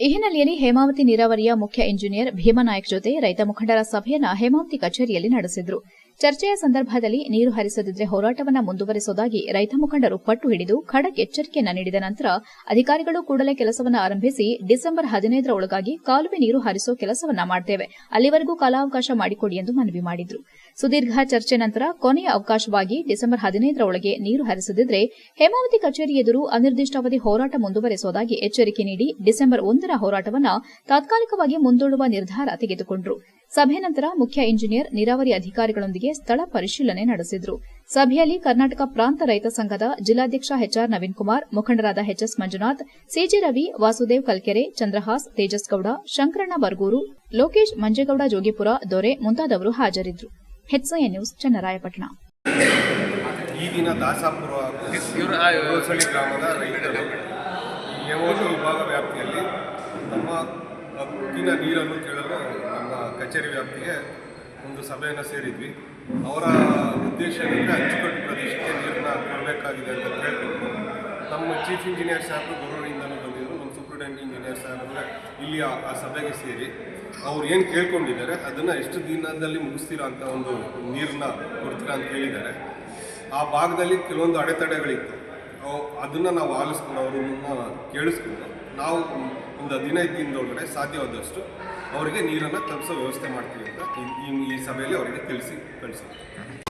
ಈ ಹಿನ್ನೆಲೆಯಲ್ಲಿ ಹೇಮಾವತಿ ನೀರಾವರಿಯ ಮುಖ್ಯ ಇಂಜಿನಿಯರ್ ಭೀಮಾನಾಯಕ್ ಜೊತೆ ರೈತ ಮುಖಂಡರ ಸಭೆಯನ್ನು ಹೇಮಾವತಿ ಕಚೇರಿಯಲ್ಲಿ ನಡೆಸಿದ್ರು. ಚರ್ಚೆಯ ಸಂದರ್ಭದಲ್ಲಿ ನೀರು ಹರಿಸದಿದ್ದರೆ ಹೋರಾಟವನ್ನು ಮುಂದುವರೆಸುವುದಾಗಿ ರೈತ ಮುಖಂಡರು ಪಟ್ಟು ಹಿಡಿದು ಖಡಕ್ ಎಚ್ಚರಿಕೆಯನ್ನು ನೀಡಿದ ನಂತರ ಅಧಿಕಾರಿಗಳು ಕೂಡಲೇ ಕೆಲಸವನ್ನ ಆರಂಭಿಸಿ ಡಿಸೆಂಬರ್ ಹದಿನೈದರ ಒಳಗಾಗಿ ಕಾಲುವೆ ನೀರು ಹರಿಸೋ ಕೆಲಸವನ್ನ ಮಾಡುತ್ತೇವೆ ಅಲ್ಲಿವರೆಗೂ ಕಾಲಾವಕಾಶ ಮಾಡಿಕೊಡಿ ಎಂದು ಮನವಿ ಮಾಡಿದ್ರು. ಸುದೀರ್ಘ ಚರ್ಚೆ ನಂತರ ಕೊನೆಯ ಅವಕಾಶವಾಗಿ ಡಿಸೆಂಬರ್ ಹದಿನೈದರ ಒಳಗೆ ನೀರು ಹರಿಸದಿದ್ದರೆ ಹೇಮಾವತಿ ಕಚೇರಿ ಎದುರು ಅನಿರ್ದಿಷ್ಟಾವಧಿ ಹೋರಾಟ ಮುಂದುವರೆಸುವುದಾಗಿ ಎಚ್ಚರಿಕೆ ನೀಡಿ ಡಿಸೆಂಬರ್ ಒಂದರ ಹೋರಾಟವನ್ನ ತಾತ್ಕಾಲಿಕವಾಗಿ ಮುಂದೂಡುವ ನಿರ್ಧಾರ ತೆಗೆದುಕೊಂಡರು. ಸಭೆ ನಂತರ ಮುಖ್ಯ ಇಂಜಿನಿಯರ್, ನೀರಾವರಿ ಅಧಿಕಾರಿಗಳೊಂದಿಗೆ ಸ್ಥಳ ಪರಿಶೀಲನೆ ನಡೆಸಿದರು. ಸಭೆಯಲ್ಲಿ ಕರ್ನಾಟಕ ಪ್ರಾಂತ ರೈತ ಸಂಘದ ಜಿಲ್ಲಾಧ್ಯಕ್ಷ ಎಚ್ಆರ್ ನವೀನ್ ಕುಮಾರ್ ಮುಖಂಡರಾದ ಎಚ್ಎಸ್ ಮಂಜುನಾಥ್, ಸಿಜಿ ರವಿ, ವಾಸುದೇವ್ ಕಲ್ಕೆರೆ, ಚಂದ್ರಹಾಸ್, ತೇಜಸ್ ಗೌಡ, ಶಂಕರಣ್ಣ ಬರ್ಗೂರು, ಲೋಕೇಶ್ ಮಂಜೇಗೌಡ, ಜೋಗಿಪುರ, ದೊರೆ ಮುಂತಾದವರು ಹಾಜರಿದ್ದರು ಹೆಚ್ಐ ನ್ಯೂಸ್ ಚನ್ನರಾಯಪಟ್ಟಣ ಈ ದಿನ ದಾಸಾಪುರ ಗೋಸಳಿ ಗ್ರಾಮದ ರೈತರು ಯಮೋದು ವಿಭಾಗ ವ್ಯಾಪ್ತಿಯಲ್ಲಿ ನಮ್ಮ ಹಕ್ಕಿನ ನೀರನ್ನು ಕೇಳಲು ನಮ್ಮ ಕಚೇರಿ ವ್ಯಾಪ್ತಿಗೆ ಒಂದು ಸಭೆಯನ್ನು ಸೇರಿದ್ವಿ. ಅವರ ಉದ್ದೇಶದಿಂದ ಏನಂದರೆ ಅಚ್ಚುಕಟ್ಟು ಪ್ರದೇಶಕ್ಕೆ ನೀರನ್ನು ಕೊಡಬೇಕಾಗಿದೆ ಅಂತ ಕೇಳಿಕೊಂಡು ನಮ್ಮ ಚೀಫ್ ಇಂಜಿನಿಯರ್ ಸಾಹೇಬರು ಗುರುವಿನಿಂದಲೂ ಬಂದಿದ್ದರು ನಮ್ಮ ಸೂಪ್ರಿಟೆಂಡೆಂಟ್ ಇಂಜಿನಿಯರ್ ಸಾಹೇಬರು ಇಲ್ಲಿ ಆ ಸಭೆಗೆ ಸೇರಿ. ಅವ್ರು ಏನು ಕೇಳ್ಕೊಂಡಿದ್ದಾರೆ, ಅದನ್ನು ಎಷ್ಟು ದಿನದಲ್ಲಿ ಮುಗಿಸ್ತೀರಾ ಅಂತ ಒಂದು ನೀರನ್ನ ಕೊಡ್ತೀರಾ ಅಂತ ಹೇಳಿದ್ದಾರೆ ಆ ಭಾಗದಲ್ಲಿ ಕೆಲವೊಂದು ಅಡೆತಡೆಗಳಿತ್ತು. ಅವು ಅದನ್ನು ನಾವು ಆಲಿಸ್ಕೊಂಡು ಅವ್ರನ್ನ ಕೇಳಿಸ್ಕೊಂಡು ನಾವು ಒಂದು ಹದಿನೈದು ದಿನದೊಳಗಡೆ ಸಾಧ್ಯವಾದಷ್ಟು ಅವರಿಗೆ ನೀರನ್ನು ತಲುಪಿಸೋ ವ್ಯವಸ್ಥೆ ಮಾಡ್ತೀವಿ ಅಂತ ಈ- ಸಭೆಯಲ್ಲಿ ಅವರಿಗೆ ತಿಳಿಸಿ ಕಳಿಸಿದ್ವಿ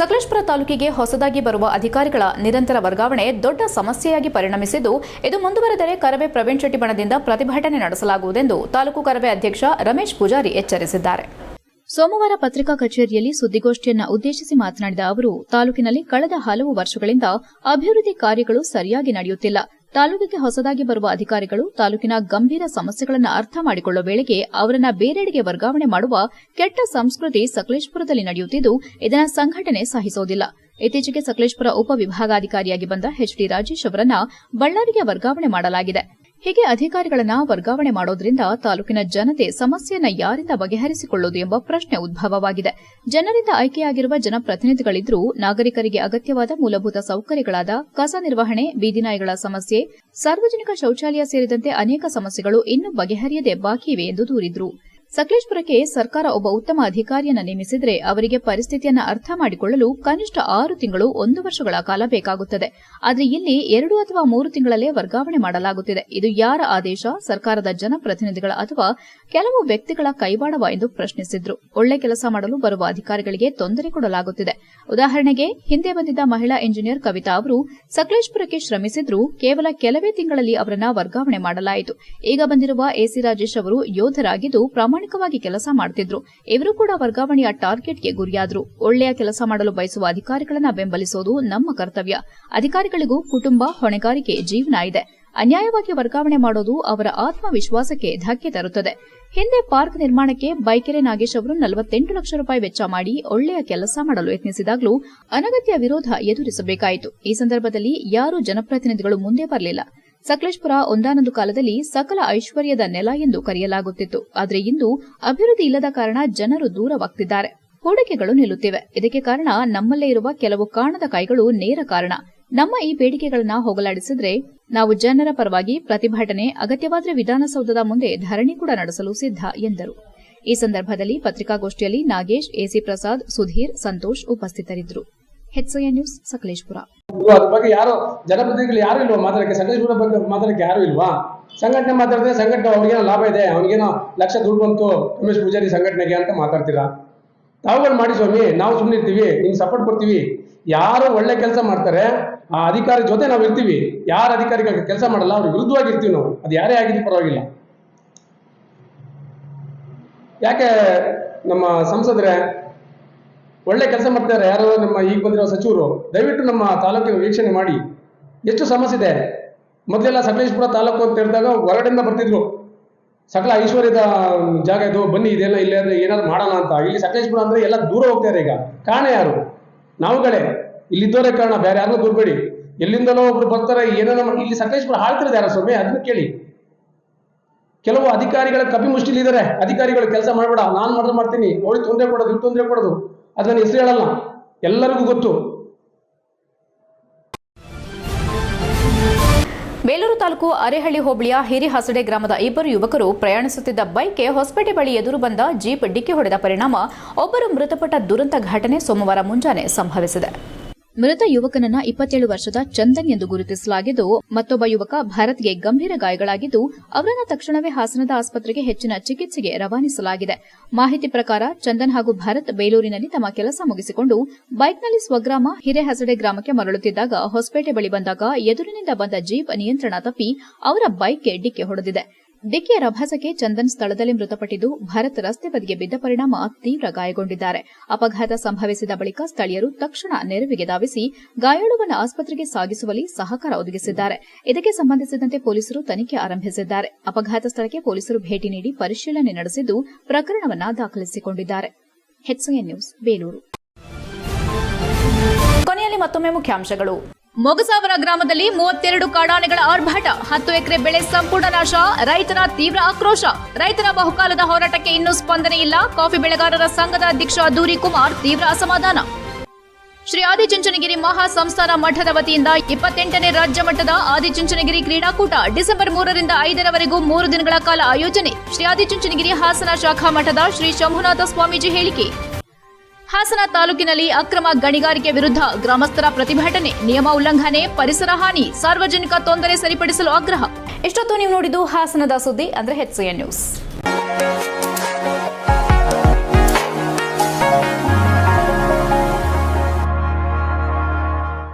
ಸಕಲೇಶ್ಪುರ ತಾಲೂಕಿಗೆ ಹೊಸದಾಗಿ ಬರುವ ಅಧಿಕಾರಿಗಳ ನಿರಂತರ ವರ್ಗಾವಣೆ ದೊಡ್ಡ ಸಮಸ್ಯೆಯಾಗಿ ಪರಿಣಮಿಸಿದ್ದು, ಇದು ಮುಂದುವರೆದರೆ ಕರವೇ ಪ್ರವೀಣ್ ಶೆಟ್ಟಿ ಬಣದಿಂದ ಪ್ರತಿಭಟನೆ ನಡೆಸಲಾಗುವುದೆಂದು ತಾಲೂಕು ಕರವೇ ಅಧ್ಯಕ್ಷ ರಮೇಶ್ ಪೂಜಾರಿ ಎಚ್ಚರಿಸಿದ್ದಾರೆ. ಸೋಮವಾರ ಪತ್ರಿಕಾ ಕಚೇರಿಯಲ್ಲಿ ಸುದ್ದಿಗೋಷ್ಠಿಯನ್ನ ಉದ್ದೇಶಿಸಿ ಮಾತನಾಡಿದ ಅವರು, ತಾಲೂಕಿನಲ್ಲಿ ಕಳೆದ ಹಲವು ವರ್ಷಗಳಿಂದ ಅಭಿವೃದ್ಧಿ ಕಾರ್ಯಗಳು ಸರಿಯಾಗಿ ನಡೆಯುತ್ತಿಲ್ಲ. ತಾಲೂಕಿಗೆ ಹೊಸದಾಗಿ ಬರುವ ಅಧಿಕಾರಿಗಳು ತಾಲೂಕಿನ ಗಂಭೀರ ಸಮಸ್ಯೆಗಳನ್ನು ಅರ್ಥ ಮಾಡಿಕೊಳ್ಳುವ ವೇಳೆಗೆ ಅವರನ್ನ ಬೇರೆಡೆಗೆ ವರ್ಗಾವಣೆ ಮಾಡುವ ಕೆಟ್ಟ ಸಂಸ್ಕೃತಿ ಸಕಲೇಶ್ಪುರದಲ್ಲಿ ನಡೆಯುತ್ತಿದ್ದು, ಇದನ್ನ ಸಂಘಟನೆ ಸಹಿಸೋದಿಲ್ಲ. ಇತ್ತೀಚೆಗೆ ಸಕಲೇಶ್ಪುರ ಉಪವಿಭಾಗಾಧಿಕಾರಿಯಾಗಿ ಬಂದ ಎಚ್ಡಿ ರಾಜೇಶ್ ಅವರನ್ನ ಬಳ್ಳಾರಿಗೆ ವರ್ಗಾವಣೆ ಮಾಡಲಾಗಿದೆ. ಹೀಗೆ ಅಧಿಕಾರಿಗಳನ್ನ ವರ್ಗಾವಣೆ ಮಾಡೋದ್ರಿಂದ ತಾಲೂಕಿನ ಜನತೆ ಸಮಸ್ಯೆಯನ್ನ ಯಾರಿಂದ ಬಗೆಹರಿಸಿಕೊಳ್ಳುವುದು ಎಂಬ ಪ್ರಶ್ನೆ ಉದ್ಭವವಾಗಿದೆ. ಜನರಿಂದ ಆಯ್ಕೆಯಾಗಿರುವ ಜನಪ್ರತಿನಿಧಿಗಳಿದ್ರೂ ನಾಗರಿಕರಿಗೆ ಅಗತ್ಯವಾದ ಮೂಲಭೂತ ಸೌಕರ್ಯಗಳಾದ ಕಸ ನಿರ್ವಹಣೆ ಬೀದಿನಾಯಿಗಳ ಸಮಸ್ಯೆ, ಸಾರ್ವಜನಿಕ ಶೌಚಾಲಯ ಸೇರಿದಂತೆ ಅನೇಕ ಸಮಸ್ಯೆಗಳು ಇನ್ನೂ ಬಗೆಹರಿಯದೆ ಬಾಕಿ ಇವೆ ಎಂದು ದೂರಿದ್ರು. ಸಕಲೇಶ್ಪುರಕ್ಕೆ ಸರ್ಕಾರ ಒಬ್ಬ ಉತ್ತಮ ಅಧಿಕಾರಿಯನ್ನು ನೇಮಿಸಿದರೆ ಅವರಿಗೆ ಪರಿಸ್ಥಿತಿಯನ್ನು ಅರ್ಥ ಮಾಡಿಕೊಳ್ಳಲು ಕನಿಷ್ಠ ಆರು ತಿಂಗಳು ಒಂದು ವರ್ಷಗಳ ಕಾಲ ಬೇಕಾಗುತ್ತದೆ. ಆದರೆ ಇಲ್ಲಿ ಎರಡು ಅಥವಾ ಮೂರು ತಿಂಗಳಲ್ಲೇ ವರ್ಗಾವಣೆ ಮಾಡಲಾಗುತ್ತಿದೆ. ಇದು ಯಾರ ಆದೇಶ? ಸರ್ಕಾರದ ಜನಪ್ರತಿನಿಧಿಗಳ ಅಥವಾ ಕೆಲವು ವ್ಯಕ್ತಿಗಳ ಕೈವಾಡವ ಎಂದು ಪ್ರಶ್ನಿಸಿದ್ರು. ಒಳ್ಳೆ ಕೆಲಸ ಮಾಡಲು ಬರುವ ಅಧಿಕಾರಿಗಳಿಗೆ ತೊಂದರೆ ಕೊಡಲಾಗುತ್ತಿದೆ. ಉದಾಹರಣೆಗೆ, ಹಿಂದೆ ಬಂದಿದ್ದ ಮಹಿಳಾ ಇಂಜಿನಿಯರ್ ಕವಿತಾ ಅವರು ಸಕಲೇಶ್ಪುರಕ್ಕೆ ಶ್ರಮಿಸಿದ್ರು. ಕೇವಲ ಕೆಲವೇ ತಿಂಗಳಲ್ಲಿ ಅವರನ್ನ ವರ್ಗಾವಣೆ ಮಾಡಲಾಯಿತು. ಈಗ ಬಂದಿರುವ ಎಸಿ ರಾಜೇಶ್ ಅವರು ಯೋಧರಾಗಿದ್ದು ಪ್ರಾಮಾಣಿಕವಾಗಿ ಕೆಲಸ ಮಾಡುತ್ತಿದ್ರು ಇವರು ಕೂಡ ವರ್ಗಾವಣೆಯ ಟಾರ್ಗೆಟ್ಗೆ ಗುರಿಯಾದ್ರು. ಒಳ್ಳೆಯ ಕೆಲಸ ಮಾಡಲು ಬಯಸುವ ಅಧಿಕಾರಿಗಳನ್ನ ಬೆಂಬಲಿಸುವುದು ನಮ್ಮ ಕರ್ತವ್ಯ. ಅಧಿಕಾರಿಗಳಿಗೂ ಕುಟುಂಬ, ಹೊಣೆಗಾರಿಕೆ, ಜೀವನ ಇದೆ. ಅನ್ಯಾಯವಾಗಿ ವರ್ಗಾವಣೆ ಮಾಡೋದು ಅವರ ಆತ್ಮವಿಶ್ವಾಸಕ್ಕೆ ಧಕ್ಕೆ ತರುತ್ತದೆ. ಹಿಂದೆ ಪಾರ್ಕ್ ನಿರ್ಮಾಣಕ್ಕೆ ಬೈಕೆರೆ ನಾಗೇಶ್ ಅವರು ನಲವತ್ತೆಂಟು ಲಕ್ಷ ರೂಪಾಯಿ ವೆಚ್ಚ ಮಾಡಿ ಒಳ್ಳೆಯ ಕೆಲಸ ಮಾಡಲು ಯತ್ನಿಸಿದಾಗಲೂ ಅನಗತ್ಯ ವಿರೋಧ ಎದುರಿಸಬೇಕಾಯಿತು. ಈ ಸಂದರ್ಭದಲ್ಲಿ ಯಾರೂ ಜನಪ್ರತಿನಿಧಿಗಳು ಮುಂದೆ ಬರಲಿಲ್ಲ. ಸಕಲೇಶ್ಪುರ ಒಂದಾನೊಂದು ಕಾಲದಲ್ಲಿ ಸಕಲ ಐಶ್ವರ್ಯದ ನೆಲ ಎಂದು ಕರೆಯಲಾಗುತ್ತಿತ್ತು. ಆದರೆ ಇಂದು ಅಭಿವೃದ್ಧಿ ಇಲ್ಲದ ಕಾರಣ ಜನರು ದೂರವಾಗ್ತಿದ್ದಾರೆ. ಹೂಡಿಕೆಗಳು ನಿಲ್ಲುತ್ತಿವೆ. ಇದಕ್ಕೆ ಕಾರಣ ನಮ್ಮಲ್ಲೇ ಇರುವ ಕೆಲವು ಕಾಣದ ಕೈಗಳು ನೇರ ಕಾರಣ. ನಮ್ಮ ಈ ಬೇಡಿಕೆಗಳನ್ನ ಹೋಗಲಾಡಿಸಿದ್ರೆ ನಾವು ಜನರ ಪರವಾಗಿ ಪ್ರತಿಭಟನೆ, ಅಗತ್ಯವಾದರೆ ವಿಧಾನಸೌಧದ ಮುಂದೆ ಧರಣಿ ಕೂಡ ನಡೆಸಲು ಸಿದ್ಧ, ಎಂದರು. ಈ ಸಂದರ್ಭದಲ್ಲಿ ಪತ್ರಿಕಾಗೋಷ್ಠಿಯಲ್ಲಿ ನಾಗೇಶ್, ಎಸಿ ಪ್ರಸಾದ್, ಸುಧೀರ್, ಸಂತೋಷ್ ಉಪಸ್ಥಿತರಿದ್ದರು. ಹೆಚ್ಐಎನ್ ನ್ಯೂಸ್ ಸಕಲೇಶ್ಪುರ ಅದ್ರ ಬಗ್ಗೆ ಯಾರು ಜನಪ್ರತಿನಿಧಿಗಳು ಯಾರು ಇಲ್ವಾ? ಮಾತಾಡಕ್ಕೆ ಸಕಲೇಶ್ಪುರ ಬಗ್ಗೆ ಮಾತಾಡಕ್ಕೆ ಯಾರು ಇಲ್ವಾ? ಸಂಘಟನೆ ಮಾತಾಡಿದ್ರೆ ಸಂಘಟನೆ ಅವ್ರಿಗೇನೋ ಲಾಭ ಇದೆ ಅವ್ನಿಗೇನೋ ಲಕ್ಷ ದುಡ್ಡು ಬಂತು, ರಮೇಶ್ ಪೂಜಾರಿ ಸಂಘಟನೆಗೆ ಅಂತ ಮಾತಾಡ್ತೀರಾ? ತಾವುಗಳು ಮಾಡಿ ಸ್ವಾಮಿ, ನಾವು ಸುಮ್ಮನೆ ಇರ್ತೀವಿ, ನಿಮ್ಗೆ ಸಪೋರ್ಟ್ ಕೊಡ್ತೀವಿ. ಯಾರು ಒಳ್ಳೆ ಕೆಲಸ ಮಾಡ್ತಾರೆ, ಆ ಅಧಿಕಾರಿ ಜೊತೆ ನಾವು ಇರ್ತೀವಿ. ಯಾರ ಅಧಿಕಾರಿ ಕೆಲಸ ಮಾಡಲ್ಲ, ಅವ್ರಿಗೆ ವಿರುದ್ಧವಾಗಿರ್ತೀವಿ ನಾವು. ಅದು ಯಾರೇ ಆಗಿದ್ದು ಪರವಾಗಿಲ್ಲ. ಯಾಕೆ ನಮ್ಮ ಸಂಸದ್ರೆ ಒಳ್ಳೆ ಕೆಲಸ ಮಾಡ್ತಾರೆ ಯಾರೋ ನಮ್ಮ ಈಗ ಬಂದಿರೋ ಸಚಿವರು, ದಯವಿಟ್ಟು ನಮ್ಮ ತಾಲೂಕಿನ ವೀಕ್ಷಣೆ ಮಾಡಿ. ಎಷ್ಟು ಸಮಸ್ಯೆ ಇದೆ? ಮೊದಲೆಲ್ಲ ಸಕಲೇಶ್ಪುರ ತಾಲೂಕು ಅಂತ ಹೇಳಿದಾಗ ಹೊರಗಡೆಯಿಂದ ಬರ್ತಿದ್ರು. ಸಕಲ ಐಶ್ವರ್ಯದ ಜಾಗ ಇದು, ಬನ್ನಿ, ಇದೆಲ್ಲ ಇಲ್ಲ ಅಂದ್ರೆ ಏನಾದ್ರು ಮಾಡೋಣ ಅಂತ. ಇಲ್ಲಿ ಸಕಲೇಶ್ಪುರ ಅಂದ್ರೆ ಎಲ್ಲ ದೂರ ಹೋಗ್ತಾರೆ ಈಗ. ಕಾರಣ ಯಾರು? ನಾವುಗಳೇ. ಇಲ್ಲಿದ್ದವರೇ ಕಾರಣ, ಬೇರೆ ಯಾರನ್ನೂ ದೂರಬೇಡಿ. ಎಲ್ಲಿಂದಲೋ ಒಬ್ರು ಬರ್ತಾರೆ, ಏನೇನೋ ಇಲ್ಲಿ ಸಕಲೇಶ್ಪುರ ಹಾಳ್ತಿರೋದು ಯಾರು ಸ್ವಾಮಿ? ಅದನ್ನ ಕೇಳಿ. ಕೆಲವು ಅಧಿಕಾರಿಗಳ ಕಪಿ ಮುಷ್ಟಿಲಿದ್ದಾರೆ ಅಧಿಕಾರಿಗಳು ಕೆಲಸ ಮಾಡಬೇಡ. ನಾನು ಮಾಡಿದ್ರೆ ಮಾಡ್ತೀನಿ. ಅವಳಿಗೆ ತೊಂದರೆ ಕೊಡೋದು ಇಲ್ಲಿ ತೊಂದರೆ ಕೊಡೋದು. ಅದನ್ನ ಹೆಸರು ಹೇಳಲ್ಲ. ಎಲ್ಲರಿಗೂ ಗೊತ್ತು. ಬೇಲೂರು ತಾಲೂಕು ಅರೆಹಳ್ಳಿ ಹೋಬಳಿಯ ಹಿರಿಹಸಡೆ ಗ್ರಾಮದ ಇಬ್ಬರು ಯುವಕರು ಪ್ರಯಾಣಿಸುತ್ತಿದ್ದ ಬೈಕ್ಗೆ ಹೊಸಪೇಟೆ ಬಳಿ ಎದುರು ಬಂದ ಜೀಪ್ ಡಿಕ್ಕಿ ಹೊಡೆದ ಪರಿಣಾಮ ಒಬ್ಬರು ಮೃತಪಟ್ಟ ದುರಂತ ಘಟನೆ ಸೋಮವಾರ ಮುಂಜಾನೆ ಸಂಭವಿಸಿದೆ. ಮೃತ ಯುವಕನನ್ನ ಇಪ್ಪತ್ತೇಳು ವರ್ಷದ ಚಂದನ್ ಎಂದು ಗುರುತಿಸಲಾಗಿದ್ದು, ಮತ್ತೊಬ್ಬ ಯುವಕ ಭರತ್ಗೆ ಗಂಭೀರ ಗಾಯಗಳಾಗಿದ್ದು, ಅವರನ್ನು ತಕ್ಷಣವೇ ಹಾಸನದ ಆಸ್ಪತ್ರೆಗೆ ಹೆಚ್ಚಿನ ಚಿಕಿತ್ಸೆಗೆ ರವಾನಿಸಲಾಗಿದೆ. ಮಾಹಿತಿ ಪ್ರಕಾರ, ಚಂದನ್ ಹಾಗೂ ಭರತ್ ಬೇಲೂರಿನಲ್ಲಿ ತಮ್ಮ ಕೆಲಸ ಮುಗಿಸಿಕೊಂಡು, ಬೈಕ್ನಲ್ಲಿ ಸ್ವಗ್ರಾಮ ಹಿರೇಹಸಡೆ ಗ್ರಾಮಕ್ಕೆ ಮರಳುತ್ತಿದ್ದಾಗ, ಹೊಸಪೇಟೆ ಬಳಿ ಬಂದಾಗ ಎದುರಿನಿಂದ ಬಂದ ಜೀಪ್ ನಿಯಂತ್ರಣ ತಪ್ಪಿ ಅವರ ಬೈಕ್ಗೆ ಡಿಕ್ಕಿ ಹೊಡೆದಿದೆ. ಡಿಕ್ಕಿಯ ರಭಸಕ್ಕೆ ಚಂದನ್ ಸ್ಥಳದಲ್ಲಿ ಮೃತಪಟ್ಟಿದ್ದು ಭರತ್ ರಸ್ತೆ ಬದಿಗೆ ಬಿದ್ದ ಪರಿಣಾಮ ತೀವ್ರ ಗಾಯಗೊಂಡಿದ್ದಾರೆ. ಅಪಘಾತ ಸಂಭವಿಸಿದ ಬಳಿಕ ಸ್ಥಳೀಯರು ತಕ್ಷಣ ನೆರವಿಗೆ ಧಾವಿಸಿ ಗಾಯಾಳುವನ್ನು ಆಸ್ಪತ್ರೆಗೆ ಸಾಗಿಸುವಲ್ಲಿ ಸಹಕಾರ ಒದಗಿಸಿದ್ದಾರೆ. ಇದಕ್ಕೆ ಸಂಬಂಧಿಸಿದಂತೆ ಪೊಲೀಸರು ತನಿಖೆ ಆರಂಭಿಸಿದ್ದಾರೆ. ಅಪಘಾತ ಸ್ಥಳಕ್ಕೆ ಪೊಲೀಸರು ಭೇಟಿ ನೀಡಿ ಪರಿಶೀಲನೆ ನಡೆಸಿದ್ದು ಪ್ರಕರಣವನ್ನು ದಾಖಲಿಸಿಕೊಂಡಿದ್ದಾರೆ. ಕೊನೆಯಲ್ಲಿ ಮತ್ತೊಮ್ಮೆ ಮುಖ್ಯಾಂಶಗಳು. ಮೊಗಸಾವರ ಗ್ರಾಮದಲ್ಲಿ ಮೂವತ್ತೆರಡು ಕಾಡಾನೆಗಳ ಆರ್ಭಟ, ಹತ್ತು ಎಕರೆ ಬೆಳೆ ಸಂಪೂರ್ಣ ನಾಶ ರೈತರ ತೀವ್ರ ಆಕ್ರೋಶ. ರೈತರ ಬಹುಕಾಲದ ಹೋರಾಟಕ್ಕೆ ಇನ್ನೂ ಸ್ಪಂದನೆ ಇಲ್ಲ. ಕಾಫಿ ಬೆಳೆಗಾರರ ಸಂಘದ ಅಧ್ಯಕ್ಷ ದೂರಿ ಕುಮಾರ್ ತೀವ್ರ ಅಸಮಾಧಾನ. ಶ್ರೀ ಆದಿಚುಂಚನಗಿರಿ ಮಹಾ ಸಂಸ್ಥಾನ ಮಠದ ವತಿಯಿಂದ ಇಪ್ಪತ್ತೆಂಟನೇ ರಾಜ್ಯ ಮಟ್ಟದ ಆದಿಚುಂಚನಗಿರಿ ಕ್ರೀಡಾಕೂಟ ಡಿಸೆಂಬರ್ ಮೂರರಿಂದ ಐದರವರೆಗೂ ಮೂರು ದಿನಗಳ ಕಾಲ ಆಯೋಜನೆ. ಶ್ರೀ ಆದಿಚುಂಚನಗಿರಿ ಹಾಸನ ಶಾಖಾ ಮಠದ ಶ್ರೀ ಶಂಭುನಾಥ ಸ್ವಾಮೀಜಿ ಹೇಳಿಕೆ. ಹಾಸನ ತಾಲೂಕಿನಲ್ಲಿ ಅಕ್ರಮ ಗಣಿಗಾರಿಕೆ ವಿರುದ್ಧ ಗ್ರಾಮಸ್ಥರ ಪ್ರತಿಭಟನೆ, ನಿಯಮ ಉಲ್ಲಂಘನೆ, ಪರಿಸರ ಹಾನಿ, ಸಾರ್ವಜನಿಕ ತೊಂದರೆ ಸರಿಪಡಿಸಲು ಆಗ್ರಹ. ಎಷ್ಟೊತ್ತು ನೀವು ನೋಡಿದ್ದು ಹಾಸನದ ಸುದ್ದಿ ಅಂದ್ರೆ ಹೆಚ್ಸಿಎನ್ ನ್ಯೂಸ್.